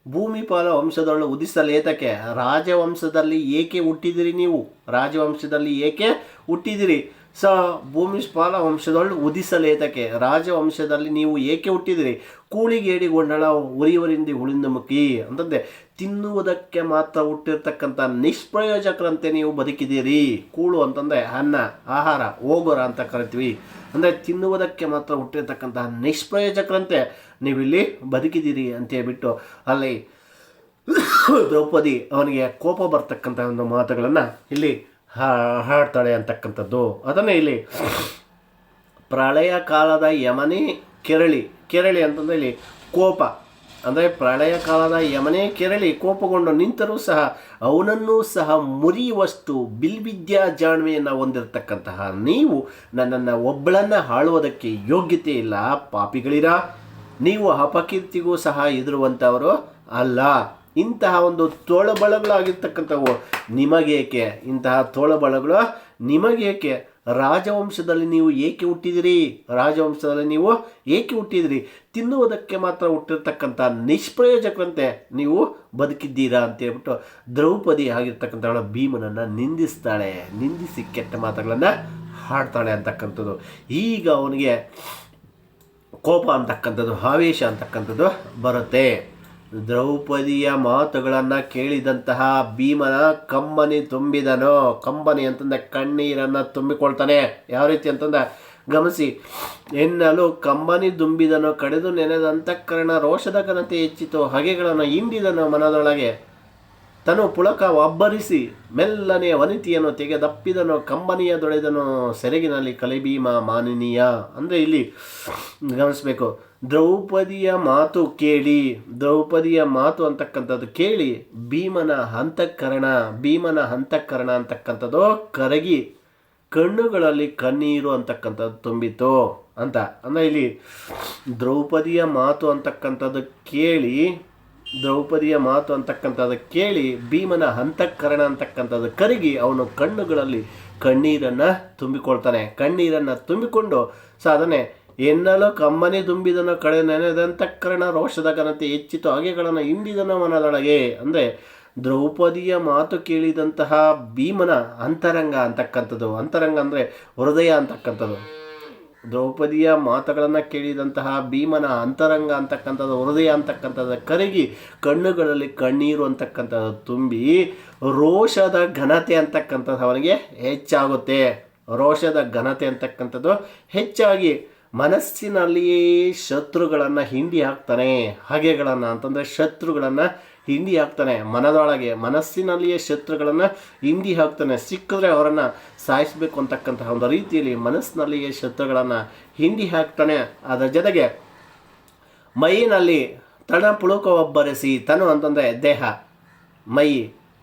ಭೂಮಿಪಾಲ ವಂಶದೊಳು ಉದಿಸಲೇತಕ್ಕೆ ರಾಜವಂಶದಲ್ಲಿ ಏಕೆ ಹುಟ್ಟಿದಿರಿ ನೀವು? ರಾಜವಂಶದಲ್ಲಿ ಏಕೆ ಹುಟ್ಟಿದಿರಿ? ಸ, ಭೂಮಿಪಾಲ ವಂಶದೊಳು ಉದಿಸಲೇತಕ್ಕೆ ರಾಜವಂಶದಲ್ಲಿ ನೀವು ಏಕೆ ಹುಟ್ಟಿದಿರಿ? ಕೂಳಿಗೇಡಿಗೊಂಡಳ ಉರಿಯವರಿಂದ ಉಳಿಂದ ಮುಖಿ ಅಂತಂದೆ. ತಿನ್ನುವುದಕ್ಕೆ ಮಾತ್ರ ಹುಟ್ಟಿರ್ತಕ್ಕಂಥ ನಿಷ್ಪ್ರಯೋಜಕರಂತೆ ನೀವು ಬದುಕಿದ್ದೀರಿ. ಕೂಳು ಅಂತಂದರೆ ಅನ್ನ, ಆಹಾರ ಹೋಗೋರ ಅಂತ ಕರಿತೀವಿ. ಅಂದರೆ ತಿನ್ನುವುದಕ್ಕೆ ಮಾತ್ರ ಹುಟ್ಟಿರ್ತಕ್ಕಂತಹ ನಿಷ್ಪ್ರಯೋಜಕರಂತೆ ನೀವಿಲ್ಲಿ ಬದುಕಿದ್ದೀರಿ ಅಂತ ಹೇಳ್ಬಿಟ್ಟು ಅಲ್ಲಿ ದ್ರೌಪದಿ ಅವನಿಗೆ ಕೋಪ ಬರ್ತಕ್ಕಂಥ ಒಂದು ಮಾತುಗಳನ್ನು ಇಲ್ಲಿ ಹಾಡ್ತಾಳೆ ಅಂತಕ್ಕಂಥದ್ದು. ಅದನ್ನೇ ಇಲ್ಲಿ, ಪ್ರಳಯ ಕಾಲದ ಯಮನಿ ಕೆರಳಿ. ಕೆರಳಿ ಇಲ್ಲಿ ಕೋಪ. ಅಂದರೆ ಪ್ರಳಯ ಕಾಲದ ಯಮನೇ ಕೆರಳಿ ಕೋಪಗೊಂಡು ನಿಂತರೂ ಸಹ ಅವನನ್ನೂ ಸಹ ಮುರಿಯುವಷ್ಟು ಬಿಲ್ವಿದ್ಯಾ ಜಾಣ್ಮೆಯನ್ನು ಹೊಂದಿರತಕ್ಕಂತಹ ನೀವು ನನ್ನನ್ನು ಒಬ್ಬಳನ್ನು ಆಳುವುದಕ್ಕೆ ಯೋಗ್ಯತೆ ಇಲ್ಲ, ಪಾಪಿಗಳಿರ? ನೀವು ಅಪಕೀರ್ತಿಗೂ ಸಹ ಎದುರುವಂಥವರು ಅಲ್ಲ. ಇಂತಹ ಒಂದು ತೋಳಬಳಗಳಾಗಿರ್ತಕ್ಕಂಥವು ನಿಮಗೇಕೆ? ಇಂತಹ ತೋಳಬಳಗಳು ನಿಮಗೇಕೆ? ರಾಜವಂಶದಲ್ಲಿ ನೀವು ಏಕೆ ಹುಟ್ಟಿದಿರಿ? ರಾಜವಂಶದಲ್ಲಿ ನೀವು ಏಕೆ ಹುಟ್ಟಿದಿರಿ? ತಿನ್ನುವುದಕ್ಕೆ ಮಾತ್ರ ಹುಟ್ಟಿರ್ತಕ್ಕಂಥ ನಿಷ್ಪ್ರಯೋಜಕರಂತೆ ನೀವು ಬದುಕಿದ್ದೀರಾ ಅಂತ ಹೇಳ್ಬಿಟ್ಟು ದ್ರೌಪದಿ ಆಗಿರ್ತಕ್ಕಂಥವಳ ಭೀಮನನ್ನು ನಿಂದಿಸ್ತಾಳೆ. ನಿಂದಿಸಿ ಕೆಟ್ಟ ಮಾತುಗಳನ್ನು ಹಾಡ್ತಾಳೆ ಅಂತಕ್ಕಂಥದ್ದು. ಈಗ ಅವನಿಗೆ ಕೋಪ ಅಂತಕ್ಕಂಥದ್ದು ಆವೇಶ ಅಂತಕ್ಕಂಥದ್ದು ಬರುತ್ತೆ. ದ್ರೌಪದಿಯ ಮಾತುಗಳನ್ನು ಕೇಳಿದಂತಹ ಭೀಮನ ಕಂಬನಿ ತುಂಬಿದನು. ಕಂಬನಿ ಅಂತಂದ್ರೆ ಕಣ್ಣೀರನ್ನು ತುಂಬಿಕೊಳ್ತಾನೆ. ಯಾವ ರೀತಿ ಅಂತಂದ? ಗಮನಿಸಿ, ಎನ್ನಲು ಕಂಬನಿ ದುಂಬಿದನು, ಕಡೆದು ನೆನೆದಂತಃಕರಣ ರೋಷದ ಘನತೆ ಹೆಚ್ಚಿತು. ಹಗೆಗಳನ್ನು ಹಿಂಡಿದನು ಮನದೊಳಗೆ. ತನು ಪುಳಕ ಒಬ್ಬರಿಸಿ ಮೆಲ್ಲನೆ ವನಿತಿಯನ್ನು ತೆಗೆದಪ್ಪಿದನು ಕಂಬನಿಯ ದೊಡೆದನು ಸೆರಗಿನಲ್ಲಿ ಕಲೆಭೀಮ ಮಾನಿನೀಯ. ಅಂದರೆ ಇಲ್ಲಿ ಗಮನಿಸಬೇಕು. ದ್ರೌಪದಿಯ ಮಾತು ಕೇಳಿ, ದ್ರೌಪದಿಯ ಮಾತು ಅಂತಕ್ಕಂಥದ್ದು ಕೇಳಿ, ಭೀಮನ ಹಂತಕರಣ ಭೀಮನ ಹಂತಕರಣ ಅಂತಕ್ಕಂಥದ್ದು ಕರಗಿ, ಕಣ್ಣುಗಳಲ್ಲಿ ಕಣ್ಣೀರು ಅಂತಕ್ಕಂಥದ್ದು ತುಂಬಿತು ಅಂತ. ಅಂದರೆ ಇಲ್ಲಿ ದ್ರೌಪದಿಯ ಮಾತು ಅಂತಕ್ಕಂಥದ್ದು ಕೇಳಿ ದ್ರೌಪದಿಯ ಮಾತು ಅಂತಕ್ಕಂಥದ್ದು ಕೇಳಿ, ಭೀಮನ ಹಂತಕರಣ ಅಂತಕ್ಕಂಥದ್ದು ಕರಗಿ ಅವನು ಕಣ್ಣುಗಳಲ್ಲಿ ಕಣ್ಣೀರನ್ನು ತುಂಬಿಕೊಳ್ತಾನೆ. ಕಣ್ಣೀರನ್ನು ತುಂಬಿಕೊಂಡು, ಸಾಧನೆ, ಎನ್ನಲೋ ಕಮ್ಮನೆ ತುಂಬಿದನ ಕಡೆ ನೆನೆದಂತಕರಣ ರೋಷದ ಘನತೆ ಹೆಚ್ಚಿತು, ಹಾಗೆಗಳನ್ನು ಹಿಂಡಿದನು ಮನದೊಳಗೆ. ಅಂದರೆ ದ್ರೌಪದಿಯ ಮಾತು ಕೇಳಿದಂತಹ ಭೀಮನ ಅಂತರಂಗ ಅಂತಕ್ಕಂಥದ್ದು. ಅಂತರಂಗ ಅಂದರೆ ಹೃದಯ ಅಂತಕ್ಕಂಥದ್ದು. ದ್ರೌಪದಿಯ ಮಾತುಗಳನ್ನು ಕೇಳಿದಂತಹ ಭೀಮನ ಅಂತರಂಗ ಅಂತಕ್ಕಂಥದ್ದು, ಹೃದಯ ಅಂತಕ್ಕಂಥದ್ದು ಕರಗಿ, ಕಣ್ಣುಗಳಲ್ಲಿ ಕಣ್ಣೀರು ಅಂತಕ್ಕಂಥದ್ದು ತುಂಬಿ, ರೋಷದ ಘನತೆ ಅಂತಕ್ಕಂಥದ್ದು ಅವನಿಗೆ ಹೆಚ್ಚಾಗುತ್ತೆ. ರೋಷದ ಘನತೆ ಅಂತಕ್ಕಂಥದ್ದು ಹೆಚ್ಚಾಗಿ ಮನಸ್ಸಿನಲ್ಲಿಯೇ ಶತ್ರುಗಳನ್ನು ಹಿಂಡಿ ಹಾಕ್ತಾನೆ. ಹಗೆಗಳನ್ನು ಅಂತಂದರೆ ಶತ್ರುಗಳನ್ನು ಹಿಂಡಿ ಹಾಕ್ತಾನೆ. ಮನದೊಳಗೆ, ಮನಸ್ಸಿನಲ್ಲಿಯೇ ಶತ್ರುಗಳನ್ನು ಹಿಂದಿ ಹಾಕ್ತಾನೆ. ಸಿಕ್ಕಿದ್ರೆ ಅವರನ್ನು ಸಾಯಿಸಬೇಕು ಅಂತಕ್ಕಂತಹ ಒಂದು ರೀತಿಯಲ್ಲಿ ಮನಸ್ಸಿನಲ್ಲಿಯೇ ಶತ್ರುಗಳನ್ನು ಹಿಂದಿ ಹಾಕ್ತಾನೆ. ಅದರ ಜೊತೆಗೆ ಮೈನಲ್ಲಿ ತಣ ಪುಳುಕ ಒಬ್ಬರಿಸಿ, ತನು ಅಂತಂದರೆ ದೇಹ. ಮೈ,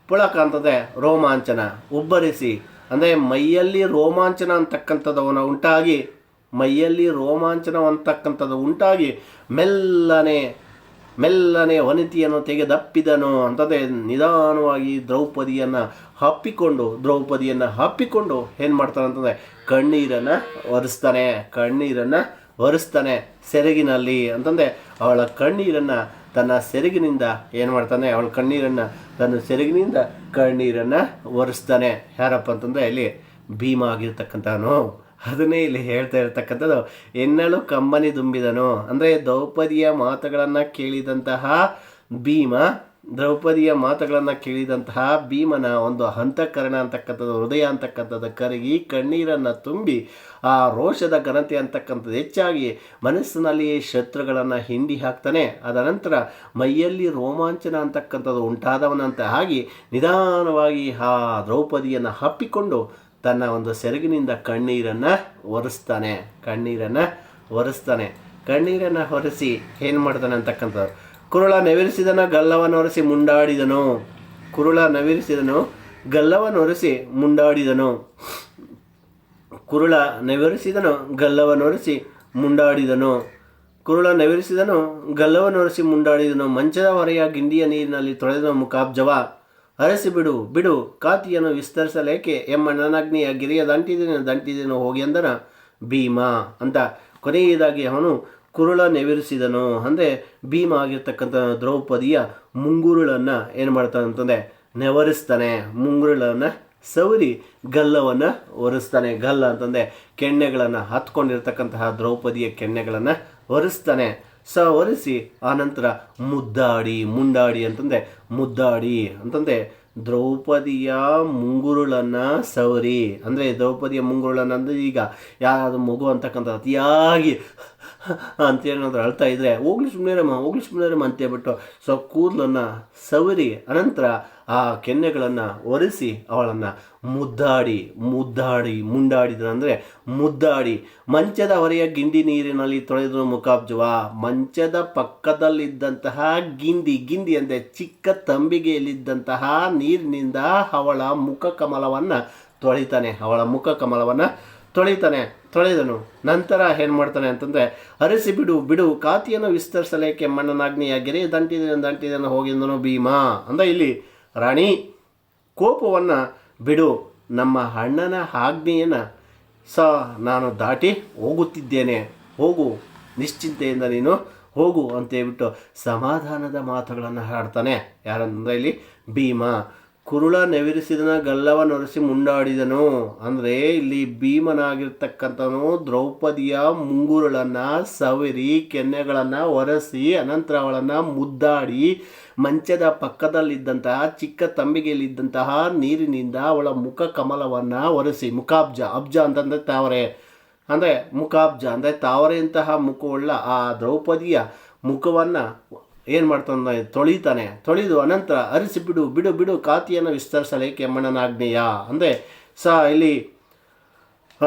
ಪುಳಕ ಅಂತಂದರೆ ರೋಮಾಂಚನ. ಉಬ್ಬರಿಸಿ ಅಂದರೆ ಮೈಯಲ್ಲಿ ರೋಮಾಂಚನ ಅಂತಕ್ಕಂಥದ್ದವನ ಉಂಟಾಗಿ, ಮೈಯಲ್ಲಿ ರೋಮಾಂಚನ ಅಂತಕ್ಕಂಥದ್ದು ಉಂಟಾಗಿ, ಮೆಲ್ಲನೆ ಮೆಲ್ಲನೆ ವನಿತಿಯನ್ನು ತೆಗೆದಪ್ಪಿದನು ಅಂತದೇ ನಿಧಾನವಾಗಿ ದ್ರೌಪದಿಯನ್ನು ಹಪ್ಪಿಕೊಂಡು ದ್ರೌಪದಿಯನ್ನು ಹಪ್ಪಿಕೊಂಡು ಏನು ಮಾಡ್ತಾನೆ ಅಂತಂದರೆ ಕಣ್ಣೀರನ್ನು ಒರೆಸ್ತಾನೆ ಕಣ್ಣೀರನ್ನು ಒರೆಸ್ತಾನೆ ಸೆರಗಿನಲ್ಲಿ ಅಂತಂದರೆ ಅವಳ ಕಣ್ಣೀರನ್ನು ತನ್ನ ಸೆರಗಿನಿಂದ ಏನು ಮಾಡ್ತಾನೆ, ಅವಳ ಕಣ್ಣೀರನ್ನು ತನ್ನ ಸೆರಗಿನಿಂದ ಕಣ್ಣೀರನ್ನು ಒರೆಸ್ತಾನೆ. ಯಾರಪ್ಪ ಅಂತಂದರೆ ಇಲ್ಲಿ ಭೀಮ ಆಗಿರ್ತಕ್ಕಂಥವನು. ಅದನ್ನೇ ಇಲ್ಲಿ ಹೇಳ್ತಾ ಇರ್ತಕ್ಕಂಥದ್ದು. ಎನ್ನಳು ಕಂಬನಿ ತುಂಬಿದನು ಅಂದರೆ ದ್ರೌಪದಿಯ ಮಾತುಗಳನ್ನು ಕೇಳಿದಂತಹ ಭೀಮ, ದ್ರೌಪದಿಯ ಮಾತುಗಳನ್ನು ಕೇಳಿದಂತಹ ಭೀಮನ ಒಂದು ಹಂತಕರಣ ಅಂತಕ್ಕಂಥದ್ದು, ಹೃದಯ ಅಂತಕ್ಕಂಥದ್ದು ಕರಗಿ ಕಣ್ಣೀರನ್ನು ತುಂಬಿ ಆ ರೋಷದ ಘನತೆ ಅಂತಕ್ಕಂಥದ್ದು ಹೆಚ್ಚಾಗಿ ಮನಸ್ಸಿನಲ್ಲಿಯೇ ಶತ್ರುಗಳನ್ನು ಹಿಂಡಿ ಹಾಕ್ತಾನೆ. ಅದನಂತರ ಮೈಯಲ್ಲಿ ರೋಮಾಂಚನ ಅಂತಕ್ಕಂಥದ್ದು ಉಂಟಾದವನಂತೆ ಆಗಿ ನಿಧಾನವಾಗಿ ಆ ದ್ರೌಪದಿಯನ್ನು ಹಪ್ಪಿಕೊಂಡು ತನ್ನ ಒಂದು ಸೆರಗಿನಿಂದ ಕಣ್ಣೀರನ್ನು ಒರೆಸ್ತಾನೆ. ಕಣ್ಣೀರನ್ನು ಒರೆಸ್ತಾನೆ. ಕಣ್ಣೀರನ್ನು ಹೊರೆಸಿ ಏನು ಮಾಡ್ತಾನೆ ಅಂತಕ್ಕಂಥದ್ದು? ಕುರುಳ ನವಿರಿಸಿದನು, ಗಲ್ಲವನ್ನು ಒರೆಸಿ ಮುಂಡಾಡಿದನು. ಕುರುಳ ನವಿರಿಸಿದನು, ಗಲ್ಲವನ್ನು ಒರೆಸಿ ಮುಂಡಾಡಿದನು. ಕುರುಳ ನೆವರಿಸಿದನು, ಗಲ್ಲವನ್ನು ಒರೆಸಿ ಮುಂಡಾಡಿದನು. ಕುರುಳ ನೆವರಿಸಿದನು, ಗಲ್ಲವನ್ನು ಒರೆಸಿ ಮುಂಡಾಡಿದನು. ಮಂಚದ ಹೊರೆಯ ಗಿಂಡಿಯ ನೀರಿನಲ್ಲಿ ತೊಳೆದನು ಮುಖಾಬ್ಜವ. ಹರಸಿ ಬಿಡು ಬಿಡು, ಕಾತಿಯನ್ನು ವಿಸ್ತರಿಸಲೇಕೆ ಎಮ್ಮ ನನ್ನಗ್ನಿಯ ಗಿರಿಯ ದಂಟಿದೇನು ದಂಟಿದೇನು ಹೋಗಿ ಅಂದನ ಭೀಮ ಅಂತ ಕೊನೆಯದಾಗಿ ಅವನು ಕುರುಳ ನೆವಿರಿಸಿದನು ಅಂದರೆ ಭೀಮ ಆಗಿರ್ತಕ್ಕಂಥ ದ್ರೌಪದಿಯ ಮುಂಗುರುಳನ್ನು ಏನು ಮಾಡ್ತಾನೆ ಅಂತಂದರೆ ನೆವರಿಸ್ತಾನೆ. ಮುಂಗುರುಳನ್ನು ಸವರಿ ಗಲ್ಲವನ್ನು ಒರೆಸ್ತಾನೆ. ಗಲ್ಲ ಅಂತಂದರೆ ಕೆಣ್ಣೆಗಳನ್ನು ಹತ್ಕೊಂಡಿರ್ತಕ್ಕಂತಹ ದ್ರೌಪದಿಯ ಕೆಣ್ಣೆಗಳನ್ನು ಒರೆಸ್ತಾನೆ. ಸ ಒರೆಸಿ ಆನಂತರ ಮುದ್ದಾಡಿ, ಮುಂಡಾಡಿ ಅಂತಂದೆ ಮುದ್ದಾಡಿ ಅಂತಂದೆ ದ್ರೌಪದಿಯ ಮುಂಗುರುಳನ್ನ ಸವರಿ. ಅಂದರೆ ದ್ರೌಪದಿಯ ಮುಂಗುರುಳನ್ನು ಅಂದರೆ ಈಗ ಯಾರಾದ್ರೂ ಮಗು ಅಂತಕ್ಕಂಥ ಅತಿಯಾಗಿ ಅಂತೇನಾದ್ರು ಅಳ್ತಾ ಇದ್ದರೆ ಹೋಗ್ಲಿ ಸುಮ್ಮನೆರಮ್ಮ ಹೋಗ್ಲಿ ಸುಮ್ಮನೆರಮ್ಮ ಅಂತೇಳ್ಬಿಟ್ಟು ಸೊ ಕೂದಲನ್ನು ಸವರಿ ಅನಂತರ ಆ ಕೆನ್ನೆಗಳನ್ನು ಒರೆಸಿ ಅವಳನ್ನು ಮುದ್ದಾಡಿ ಮುದ್ದಾಡಿ ಮುಂಡಾಡಿದ್ರು ಅಂದರೆ ಮುದ್ದಾಡಿ. ಮಂಚದ ಹೊರೆಯ ಗಿಂಡಿ ನೀರಿನಲ್ಲಿ ತೊಳೆದ್ರು ಮುಖಾಬ್ಜವ, ಮಂಚದ ಪಕ್ಕದಲ್ಲಿದ್ದಂತಹ ಗಿಂಡಿ ಗಿಂಡಿ ಅಂದರೆ ಚಿಕ್ಕ ತಂಬಿಗೆಯಲ್ಲಿದ್ದಂತಹ ನೀರಿನಿಂದ ಅವಳ ಮುಖ ಕಮಲವನ್ನು ತೊಳಿತಾನೆ, ಅವಳ ಮುಖ ಕಮಲವನ್ನು ತೊಳಿತಾನೆ. ತೊಳೆದನು. ನಂತರ ಏನು ಮಾಡ್ತಾನೆ ಅಂತಂದರೆ, ಅರಸಿ ಬಿಡು ಬಿಡು, ಕಾತಿಯನ್ನು ವಿಸ್ತರಿಸಲೇಕೆ ಮಣ್ಣನಾಗ್ನಿಯ ಗೆರೆ ದಂಟಿದ ದಂಟಿದೆಯನ್ನು ಹೋಗಿದ್ದನು ಭೀಮಾ. ಅಂದ ಇಲ್ಲಿ, ರಾಣಿ, ಕೋಪವನ್ನು ಬಿಡು, ನಮ್ಮ ಅಣ್ಣನ ಆಜ್ಞೆಯನ್ನು ಸ ನಾನು ದಾಟಿ ಹೋಗುತ್ತಿದ್ದೇನೆ. ಹೋಗು, ನಿಶ್ಚಿಂತೆಯಿಂದ ನೀನು ಹೋಗು ಅಂತೇಳ್ಬಿಟ್ಟು ಸಮಾಧಾನದ ಮಾತುಗಳನ್ನು ಹಾಡ್ತಾನೆ. ಯಾರಂದ್ರೆ ಇಲ್ಲಿ ಭೀಮ. ಕುರುಳ ನೆವಿರಿಸಿದನ ಗಲ್ಲವ ನೊರೆಸಿ ಮುಂಡಾಡಿದನು. ಅಂದರೆ ಇಲ್ಲಿ ಭೀಮನಾಗಿರ್ತಕ್ಕಂಥನು ದ್ರೌಪದಿಯ ಮುಂಗುರುಳನ್ನು ಸವರಿ, ಕೆನ್ನೆಗಳನ್ನು ಒರೆಸಿ ಅನಂತರ ಅವಳನ್ನು ಮುದ್ದಾಡಿ, ಮಂಚದ ಪಕ್ಕದಲ್ಲಿದ್ದಂತಹ, ಚಿಕ್ಕ ತಂಬಿಗೆಯಲ್ಲಿದ್ದಂತಹ ನೀರಿನಿಂದ ಅವಳ ಮುಖ ಕಮಲವನ್ನು ಒರೆಸಿ. ಮುಖಾಬ್ಜ, ಅಬ್ಜ ಅಂತಂದರೆ ತಾವರೆ. ಅಂದರೆ ಮುಖಾಬ್ಜ, ಅಂದರೆ ತಾವರೆಯಂತಹ ಮುಖವುಳ್ಳ ಆ ದ್ರೌಪದಿಯ ಮುಖವನ್ನು ಏನು ಮಾಡ್ತಾನೆ ತೊಳಿತಾನೆ. ತೊಳೆದು ಅನಂತರ ಅರಿಸಿ ಬಿಡು ಬಿಡು ಬಿಡು, ಕಾತಿಯನ್ನು ವಿಸ್ತರಿಸಲೇ ಕೆಮ್ಮಣ್ಣನಾಗ್ನೇಯ ಅಂದರೆ, ಸ, ಇಲ್ಲಿ,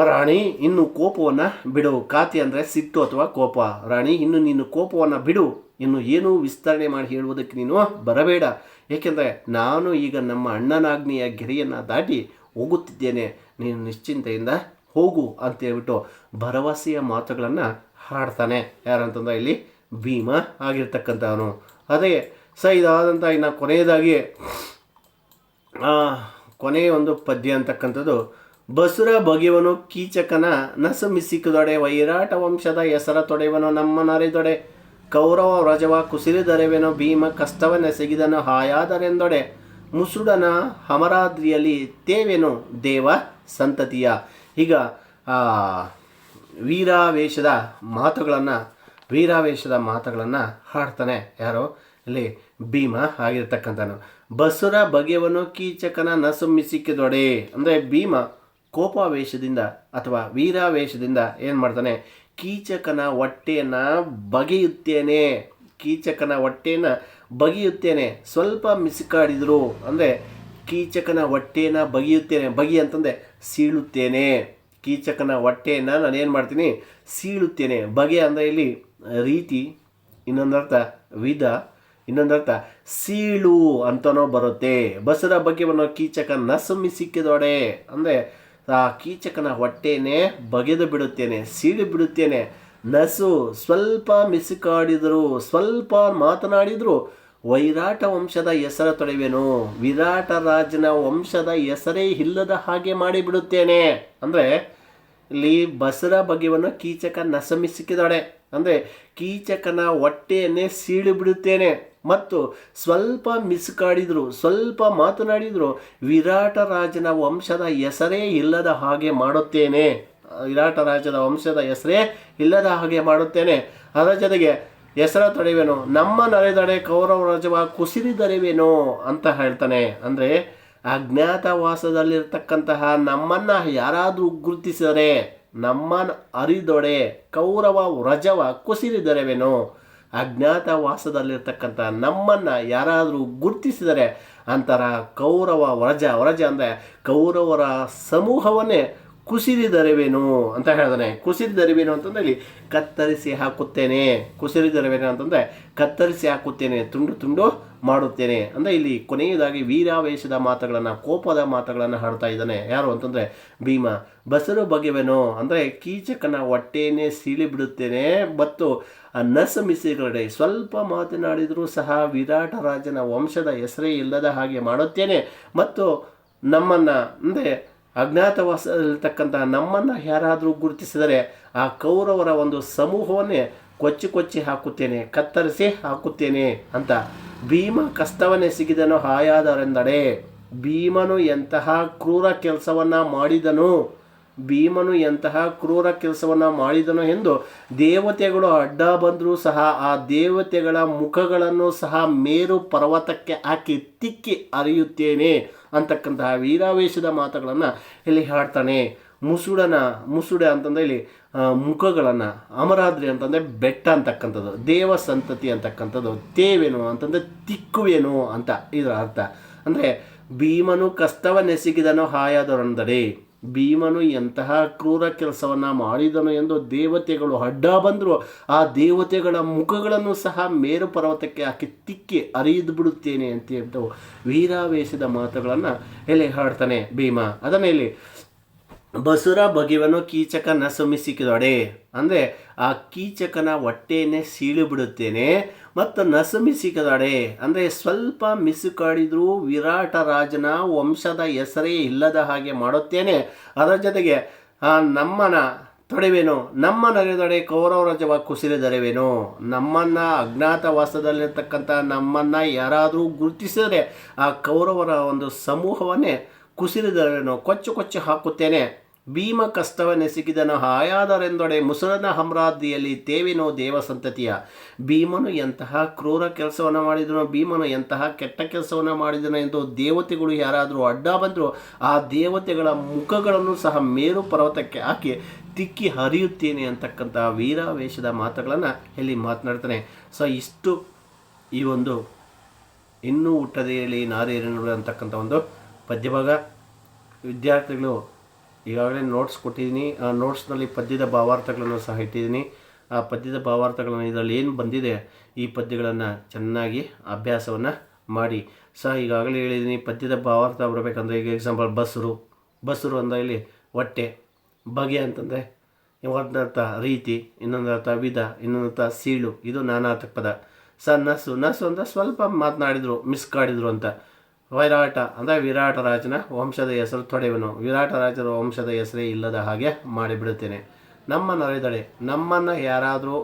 ರಾಣಿ, ಇನ್ನು ಕೋಪವನ್ನು ಬಿಡು. ಕಾತಿ ಅಂದರೆ ಸಿಟ್ಟು ಅಥವಾ ಕೋಪ. ರಾಣಿ, ಇನ್ನು ನೀನು ಕೋಪವನ್ನು ಬಿಡು. ಇನ್ನು ಏನೂ ವಿಸ್ತರಣೆ ಮಾಡಿ ಹೇಳುವುದಕ್ಕೆ ನೀನು ಬರಬೇಡ. ಏಕೆಂದರೆ, ನಾನು ಈಗ ನಮ್ಮ ಅಣ್ಣನಾಗ್ನೆಯ ಗೆರೆಯನ್ನು ದಾಟಿ ಹೋಗುತ್ತಿದ್ದೇನೆ. ನೀನು ನಿಶ್ಚಿಂತೆಯಿಂದ ಹೋಗು ಅಂತ ಹೇಳ್ಬಿಟ್ಟು ಭರವಸೆಯ ಮಾತುಗಳನ್ನು ಹಾಡ್ತಾನೆ. ಯಾರಂತಂದ್ರೆ, ಇಲ್ಲಿ ಭೀಮ ಆಗಿರ್ತಕ್ಕಂಥವನು. ಅದೇ ಸ ಇದಾದಂಥ ಇನ್ನು ಕೊನೆಯದಾಗಿ ಕೊನೆಯ ಒಂದು ಪದ್ಯ ಅಂತಕ್ಕಂಥದ್ದು, ಬಸುರ ಬಗೆವನು ಕೀಚಕನ ನಸು ವೈರಾಟ ವಂಶದ ಹೆಸರ ತೊಡೆವನು ನಮ್ಮ ನರೆದೊಡೆ. ಕೌರವ ವ್ರಜವ ಕುಸಿರಿದರೆವೆನೋ, ಭೀಮ ಕಷ್ಟವನ್ನೆಸಗಿದನು ಹಾಯಾದರೆಂದೊಡೆ. ಮುಸುಡನ ಹಮರಾದ್ರಿಯಲ್ಲಿ ತೇವೆನು, ದೇವ ಸಂತತಿಯ. ಈಗ ವೀರಾವೇಶದ ಮಾತುಗಳನ್ನು ವೀರಾವೇಶದ ಮಾತುಗಳನ್ನು ಹಾಡ್ತಾನೆ ಯಾರು? ಇಲ್ಲಿ ಭೀಮ ಆಗಿರ್ತಕ್ಕಂಥನು ಬಸುರ ಬಗೆಯವನು ಕೀಚಕನ ನಸು ಮಿಸಿಕಿದೊಡೆ ಅಂದರೆ ಭೀಮ ಕೋಪಾವೇಶದಿಂದ ಅಥವಾ ವೀರಾವೇಶದಿಂದ ಏನು ಮಾಡ್ತಾನೆ? ಕೀಚಕನ ಹೊಟ್ಟೆಯನ್ನು ಬಗೆಯುತ್ತೇನೆ. ಕೀಚಕನ ಹೊಟ್ಟೆಯನ್ನು ಬಗೆಯುತ್ತೇನೆ. ಸ್ವಲ್ಪ ಮಿಸುಕಾಡಿದರು ಅಂದರೆ ಕೀಚಕನ ಹೊಟ್ಟೆಯನ್ನು ಬಗೆಯುತ್ತೇನೆ. ಬಗೆ ಅಂತಂದರೆ ಸೀಳುತ್ತೇನೆ. ಕೀಚಕನ ಹೊಟ್ಟೆಯನ್ನು ನಾನು ಏನು ಮಾಡ್ತೀನಿ? ಸೀಳುತ್ತೇನೆ. ಬಗೆ ಅಂದರೆ ಇಲ್ಲಿ ರೀತಿ, ಇನ್ನೊಂದರ್ಥ ವಿಧ, ಇನ್ನೊಂದರ್ಥ ಸೀಳು ಅಂತನೋ ಬರುತ್ತೆ. ಬಸರ ಬಗೆವನ್ನು ಕೀಚಕ ನಸುಮ್ಮಿ ಸಿಕ್ಕಿದೊಡೆ. ಅಂದರೆ ಆ ಕೀಚಕನ ಹೊಟ್ಟೆನೇ ಬಗೆದು ಬಿಡುತ್ತೇನೆ, ಸೀಳು ಬಿಡುತ್ತೇನೆ. ನಸು ಸ್ವಲ್ಪ ಮಿಸುಕಾಡಿದರು, ಸ್ವಲ್ಪ ಮಾತನಾಡಿದರು, ವೈರಾಟ ವಂಶದ ಹೆಸರ ತೊಳೆವೆನು ವಿರಾಟ ರಾಜನ ವಂಶದ ಹೆಸರೇ ಇಲ್ಲದ ಹಾಗೆ ಮಾಡಿಬಿಡುತ್ತೇನೆ. ಅಂದರೆ ಇಲ್ಲಿ ಬಸರ ಬಗೆಯನ್ನು ಕೀಚಕ ನಸಮಿಸಿಕಿದಾಳೆ ಅಂದರೆ ಕೀಚಕನ ಹೊಟ್ಟೆಯನ್ನೇ ಸೀಳು ಬಿಡುತ್ತೇನೆ. ಮತ್ತು ಸ್ವಲ್ಪ ಮಿಸುಕಾಡಿದ್ರು, ಸ್ವಲ್ಪ ಮಾತನಾಡಿದ್ರು, ವಿರಾಟ ರಾಜನ ವಂಶದ ಹೆಸರೇ ಇಲ್ಲದ ಹಾಗೆ ಮಾಡುತ್ತೇನೆ. ವಿರಾಟ ರಾಜನ ವಂಶದ ಹೆಸರೇ ಇಲ್ಲದ ಹಾಗೆ ಮಾಡುತ್ತೇನೆ. ಅದರ ಜೊತೆಗೆ ಹೆಸರ ತಡೆವೇನು? ನಮ್ಮ ನರೆದಡೆ ಕೌರವ ರಾಜವ ಕುಸಿರಿದರೆವೇನೋ ಅಂತ ಹೇಳ್ತಾನೆ. ಅಂದರೆ ಅಜ್ಞಾತವಾಸದಲ್ಲಿರ್ತಕ್ಕಂತಹ ನಮ್ಮನ್ನು ಯಾರಾದರೂ ಗುರುತಿಸಿದರೆ ನಮ್ಮನ್ನು ಅರಿದೊಡೆ ಕೌರವ ವ್ರಜವ ಕುಸಿರಿದರೆವೇನೋ ಅಜ್ಞಾತವಾಸದಲ್ಲಿರ್ತಕ್ಕಂಥ ನಮ್ಮನ್ನು ಯಾರಾದರೂ ಗುರುತಿಸಿದರೆ ಅಂತರ ಕೌರವ ವ್ರಜ ವ್ರಜ ಅಂದರೆ ಕೌರವರ ಸಮೂಹವನ್ನೇ ಕುಸಿರಿದರೆವೇನು ಅಂತ ಹೇಳ್ತಾನೆ ಕುಸಿರಿದರೆವೇನು ಅಂತಂದ್ರೆ ಇಲ್ಲಿ ಕತ್ತರಿಸಿ ಹಾಕುತ್ತೇನೆ. ಕುಸಿರಿದರವೇನು ಅಂತಂದರೆ ಕತ್ತರಿಸಿ ಹಾಕುತ್ತೇನೆ, ತುಂಡು ತುಂಡು ಮಾಡುತ್ತೇನೆ ಅಂದರೆ ಇಲ್ಲಿ ಕೊನೆಯದಾಗಿ ವೀರಾವೇಶದ ಮಾತುಗಳನ್ನು, ಕೋಪದ ಮಾತುಗಳನ್ನು ಹಾಡ್ತಾ ಇದ್ದಾನೆ. ಯಾರು ಅಂತಂದರೆ ಭೀಮ. ಬಸರು ಬಗೆವೇನು ಅಂದರೆ ಕೀಚಕನ ಹೊಟ್ಟೆಯೇ ಸೀಳಿ ಬಿಡುತ್ತೇನೆ ಮತ್ತು ನಸ ಮಿಸಿಗಳಡೆ ಸ್ವಲ್ಪ ಮಾತನಾಡಿದರೂ ಸಹ ವಿರಾಟ ರಾಜನ ವಂಶದ ಹೆಸರೇ ಇಲ್ಲದ ಹಾಗೆ ಮಾಡುತ್ತೇನೆ ಮತ್ತು ನಮ್ಮನ್ನು ಅಂದರೆ ಅಜ್ಞಾತವಾಸದಲ್ಲಿರ್ತಕ್ಕಂಥ ನಮ್ಮನ್ನು ಯಾರಾದರೂ ಗುರುತಿಸಿದರೆ ಆ ಕೌರವರ ಒಂದು ಸಮೂಹವನ್ನೇ ಕೊಚ್ಚಿ ಕೊಚ್ಚಿ ಹಾಕುತ್ತೇನೆ, ಕತ್ತರಿಸಿ ಹಾಕುತ್ತೇನೆ ಅಂತ ಭೀಮ ಕಷ್ಟವನ್ನೆಸಗಿದನು ಹಾಯಾದರೆಂದಡೆ. ಭೀಮನು ಎಂತಹ ಕ್ರೂರ ಕೆಲಸವನ್ನು ಮಾಡಿದನು? ಭೀಮನು ಎಂತಹ ಕ್ರೂರ ಕೆಲಸವನ್ನು ಮಾಡಿದನು ಎಂದು ದೇವತೆಗಳು ಅಡ್ಡ ಬಂದರೂ ಸಹ ಆ ದೇವತೆಗಳ ಮುಖಗಳನ್ನು ಸಹ ಮೇರು ಪರ್ವತಕ್ಕೆ ಹಾಕಿ ತಿಕ್ಕಿ ಅರಿಯುತ್ತೇನೆ. ಅಂತಕ್ಕಂತಹ ವೀರಾವೇಶದ ಮಾತುಗಳನ್ನು ಇಲ್ಲಿ ಹಾಡ್ತಾನೆ. ಮುಸುಡನ, ಮುಸುಡೆ ಅಂತಂದ್ರೆ ಇಲ್ಲಿ ಮುಖಗಳನ್ನು, ಅಮರಾದ್ರಿ ಅಂತಂದರೆ ಬೆಟ್ಟ ಅಂತಕ್ಕಂಥದ್ದು, ದೇವ ಸಂತತಿ ಅಂತಕ್ಕಂಥದ್ದು, ತೇವೇನು ಅಂತಂದರೆ ತಿಕ್ಕುವೇನು ಅಂತ ಇದರ ಅರ್ಥ. ಅಂದರೆ ಭೀಮನು ಕಷ್ಟವನ್ನೆಸಗಿದನು ಹಾಯಾದರೆಂದರೆ ಭೀಮನು ಎಂತಹ ಕ್ರೂರ ಕೆಲಸವನ್ನು ಮಾಡಿದನು ಎಂದು ದೇವತೆಗಳು ಅಡ್ಡ ಬಂದರು. ಆ ದೇವತೆಗಳ ಮುಖಗಳನ್ನು ಸಹ ಮೇರು ಪರ್ವತಕ್ಕೆ ಹಾಕಿ ತಿಕ್ಕಿ ಅರಿದು ಬಿಡುತ್ತೇನೆ ಅಂತ ಹೇಳ್ತು ವೀರಾವೇಶದ ಮಾತುಗಳನ್ನು ಎಲೆ ಹಾಡ್ತಾನೆ ಭೀಮ? ಅದನ್ನು ಇಲ್ಲಿ ಬಸುರ ಬಗೆವನು ಕೀಚಕ ನಸುಮಿಸಿಕಿದೊಡೆ ಅಂದರೆ ಆ ಕೀಚಕನ ಹೊಟ್ಟೆಯನ್ನೇ ಸೀಳು ಬಿಡುತ್ತೇನೆ ಮತ್ತು ನಸುಮಿಸಿಕದೊಡೆ. ಅಂದರೆ ಸ್ವಲ್ಪ ಮಿಸುಕಾಡಿದರೂ ವಿರಾಟ ರಾಜನ ವಂಶದ ಹೆಸರೇ ಇಲ್ಲದ ಹಾಗೆ ಮಾಡುತ್ತೇನೆ. ಅದರ ಜೊತೆಗೆ ನಮ್ಮನ ತೊಡೆವೇನು? ನಮ್ಮ ನರೆದೊಡೆ ಕೌರವರಜವ ಕುಸಿರಿದರೆವೇನು ನಮ್ಮನ್ನ ಅಜ್ಞಾತವಾಸದಲ್ಲಿರ್ತಕ್ಕಂಥ ನಮ್ಮನ್ನ ಯಾರಾದರೂ ಗುರುತಿಸಿದರೆ ಆ ಕೌರವರ ಒಂದು ಸಮೂಹವನ್ನೇ ಕುಸಿರಿದರೇನು ಕೊಚ್ಚು ಕೊಚ್ಚು ಹಾಕುತ್ತೇನೆ. ಭೀಮ ಕಷ್ಟವನ್ನೆಸಗಿದನು ಹಾಯಾದರೆಂದೊಡೆ ಮುಸುರನ ಹಮ್ರಾದಿಯಲ್ಲಿ ತೇವಿನೋ ದೇವ ಸಂತತಿಯ ಭೀಮನು ಎಂತಹ ಕ್ರೂರ ಕೆಲಸವನ್ನು ಮಾಡಿದನು, ಭೀಮನು ಎಂತಹ ಕೆಟ್ಟ ಕೆಲಸವನ್ನು ಮಾಡಿದನು ಎಂದು ದೇವತೆಗಳು ಯಾರಾದರೂ ಅಡ್ಡ ಬಂದರೂ, ಆ ದೇವತೆಗಳ ಮುಖಗಳನ್ನು ಸಹ ಮೇರು ಪರ್ವತಕ್ಕೆ ಹಾಕಿ ತಿಕ್ಕಿ ಹರಿಯುತ್ತೇನೆ ಅಂತಕ್ಕಂಥ ವೀರಾವೇಶದ ಮಾತುಗಳನ್ನು ಇಲ್ಲಿ ಮಾತನಾಡ್ತಾನೆ. ಸೊ, ಇಷ್ಟು ಈ ಒಂದು ಇನ್ನೂ ಹುಟ್ಟದೆಯಲ್ಲಿ ನಾರೇರನು ಅಂತಕ್ಕಂಥ ಒಂದು ಪದ್ಯಭಾಗ. ವಿದ್ಯಾರ್ಥಿಗಳು ಈಗಾಗಲೇ ನೋಟ್ಸ್ ಕೊಟ್ಟಿದ್ದೀನಿ. ಆ ನೋಟ್ಸ್ನಲ್ಲಿ ಪದ್ಯದ ಭಾವಾರ್ಥಗಳನ್ನು ಸಹ ಇಟ್ಟಿದ್ದೀನಿ. ಆ, ಪದ್ಯದ ಭಾವಾರ್ಥಗಳನ್ನು ಇದರಲ್ಲಿ ಏನು ಬಂದಿದೆ? ಈ ಪದ್ಯಗಳನ್ನು ಚೆನ್ನಾಗಿ ಅಭ್ಯಾಸವನ್ನು ಮಾಡಿ. ಸಹ ಈಗಾಗಲೇ ಹೇಳಿದ್ದೀನಿ, ಪದ್ಯದ ಭಾವಾರ್ಥ ಬರಬೇಕಂದ್ರೆ ಈಗ ಎಕ್ಸಾಂಪಲ್ ಬಸ್ರು. ಬಸ್ರು ಅಂದರೆ ಇಲ್ಲಿ ಹೊಟ್ಟೆ, ಬಗೆ ಅಂತಂದರೆ ಒಂದು ಅರ್ಥ ರೀತಿ, ಇನ್ನೊಂದು ಅರ್ಥ ವಿಧ, ಇನ್ನೊಂದು ಅರ್ಥ ಸೀಳು. ಇದು ನಾನಾರ್ಥಕ ಪದ. ಸ ನಸು ನಸು ಅಂದರೆ ಸ್ವಲ್ಪ ಮಾತನಾಡಿದರು ಮಿಸ್ಕಾಡಿದ್ರು ಅಂತ. ವೈರಾಟ, ಅಂದರೆ ವಿರಾಟ ರಾಜನ ವಂಶದ ಹೆಸರು ತೊಡೆವನು ವಿರಾಟ ರಾಜರ ವಂಶದ ಹೆಸರೇ ಇಲ್ಲದ ಹಾಗೆ ಮಾಡಿಬಿಡುತ್ತೇನೆ. ನಮ್ಮ ನರೆದಳೆ ನಮ್ಮನ್ನು ಯಾರಾದರೂ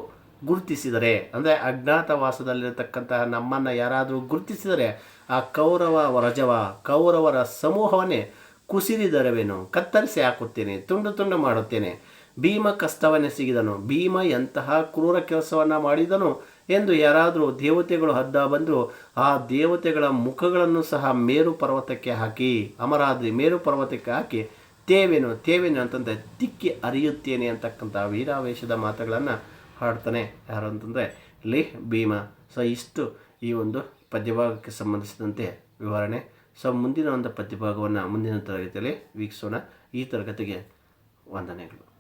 ಗುರುತಿಸಿದರೆ, ಅಂದರೆ ಅಜ್ಞಾತವಾಸದಲ್ಲಿರತಕ್ಕಂತಹ ನಮ್ಮನ್ನು ಯಾರಾದರೂ ಗುರುತಿಸಿದರೆ, ಆ ಕೌರವ ರಜವ, ಕೌರವರ ಸಮೂಹವನ್ನೇ ಕುಸಿರಿದರವೇನು ಕತ್ತರಿಸಿ ಹಾಕುತ್ತೇನೆ, ತುಂಡು ತುಂಡು ಮಾಡುತ್ತೇನೆ. ಭೀಮ ಕಷ್ಟವನ್ನೆಸಗಿದನು ಭೀಮ ಎಂತಹ ಕ್ರೂರ ಕೆಲಸವನ್ನು ಮಾಡಿದನು. ಎಂದು ಯಾರಾದರೂ ದೇವತೆಗಳು ಹದ್ದ ಬಂದರೂ ಆ ದೇವತೆಗಳ ಮುಖಗಳನ್ನು ಸಹ ಮೇರು ಪರ್ವತಕ್ಕೆ ಹಾಕಿ ಅಮರಾದ್ರಿ ಮೇರು ಪರ್ವತಕ್ಕೆ ಹಾಕಿ, ತೇವೇನು ತೇವೇನು ಅಂತಂದರೆ ತಿಕ್ಕಿ ಅರಿಯುತ್ತೇನೆ ಅಂತಕ್ಕಂಥ ವೀರಾವೇಶದ ಮಾತುಗಳನ್ನು ಹಾಡ್ತಾನೆ ಯಾರು ಅಂತಂದರೆ ಇಲ್ಲಿ ಭೀಮ, ಸೊ ಇಷ್ಟು ಈ ಒಂದು ಪದ್ಯಭಾಗಕ್ಕೆ ಸಂಬಂಧಿಸಿದಂತೆ ವಿವರಣೆ. ಸೊ ಮುಂದಿನ ಒಂದು ಪದ್ಯಭಾಗವನ್ನು ಮುಂದಿನ ತರಗತಿಯಲ್ಲಿ ವೀಕ್ಷಿಸೋಣ. ಈ ತರಗತಿಗೆ ವಂದನೆಗಳು.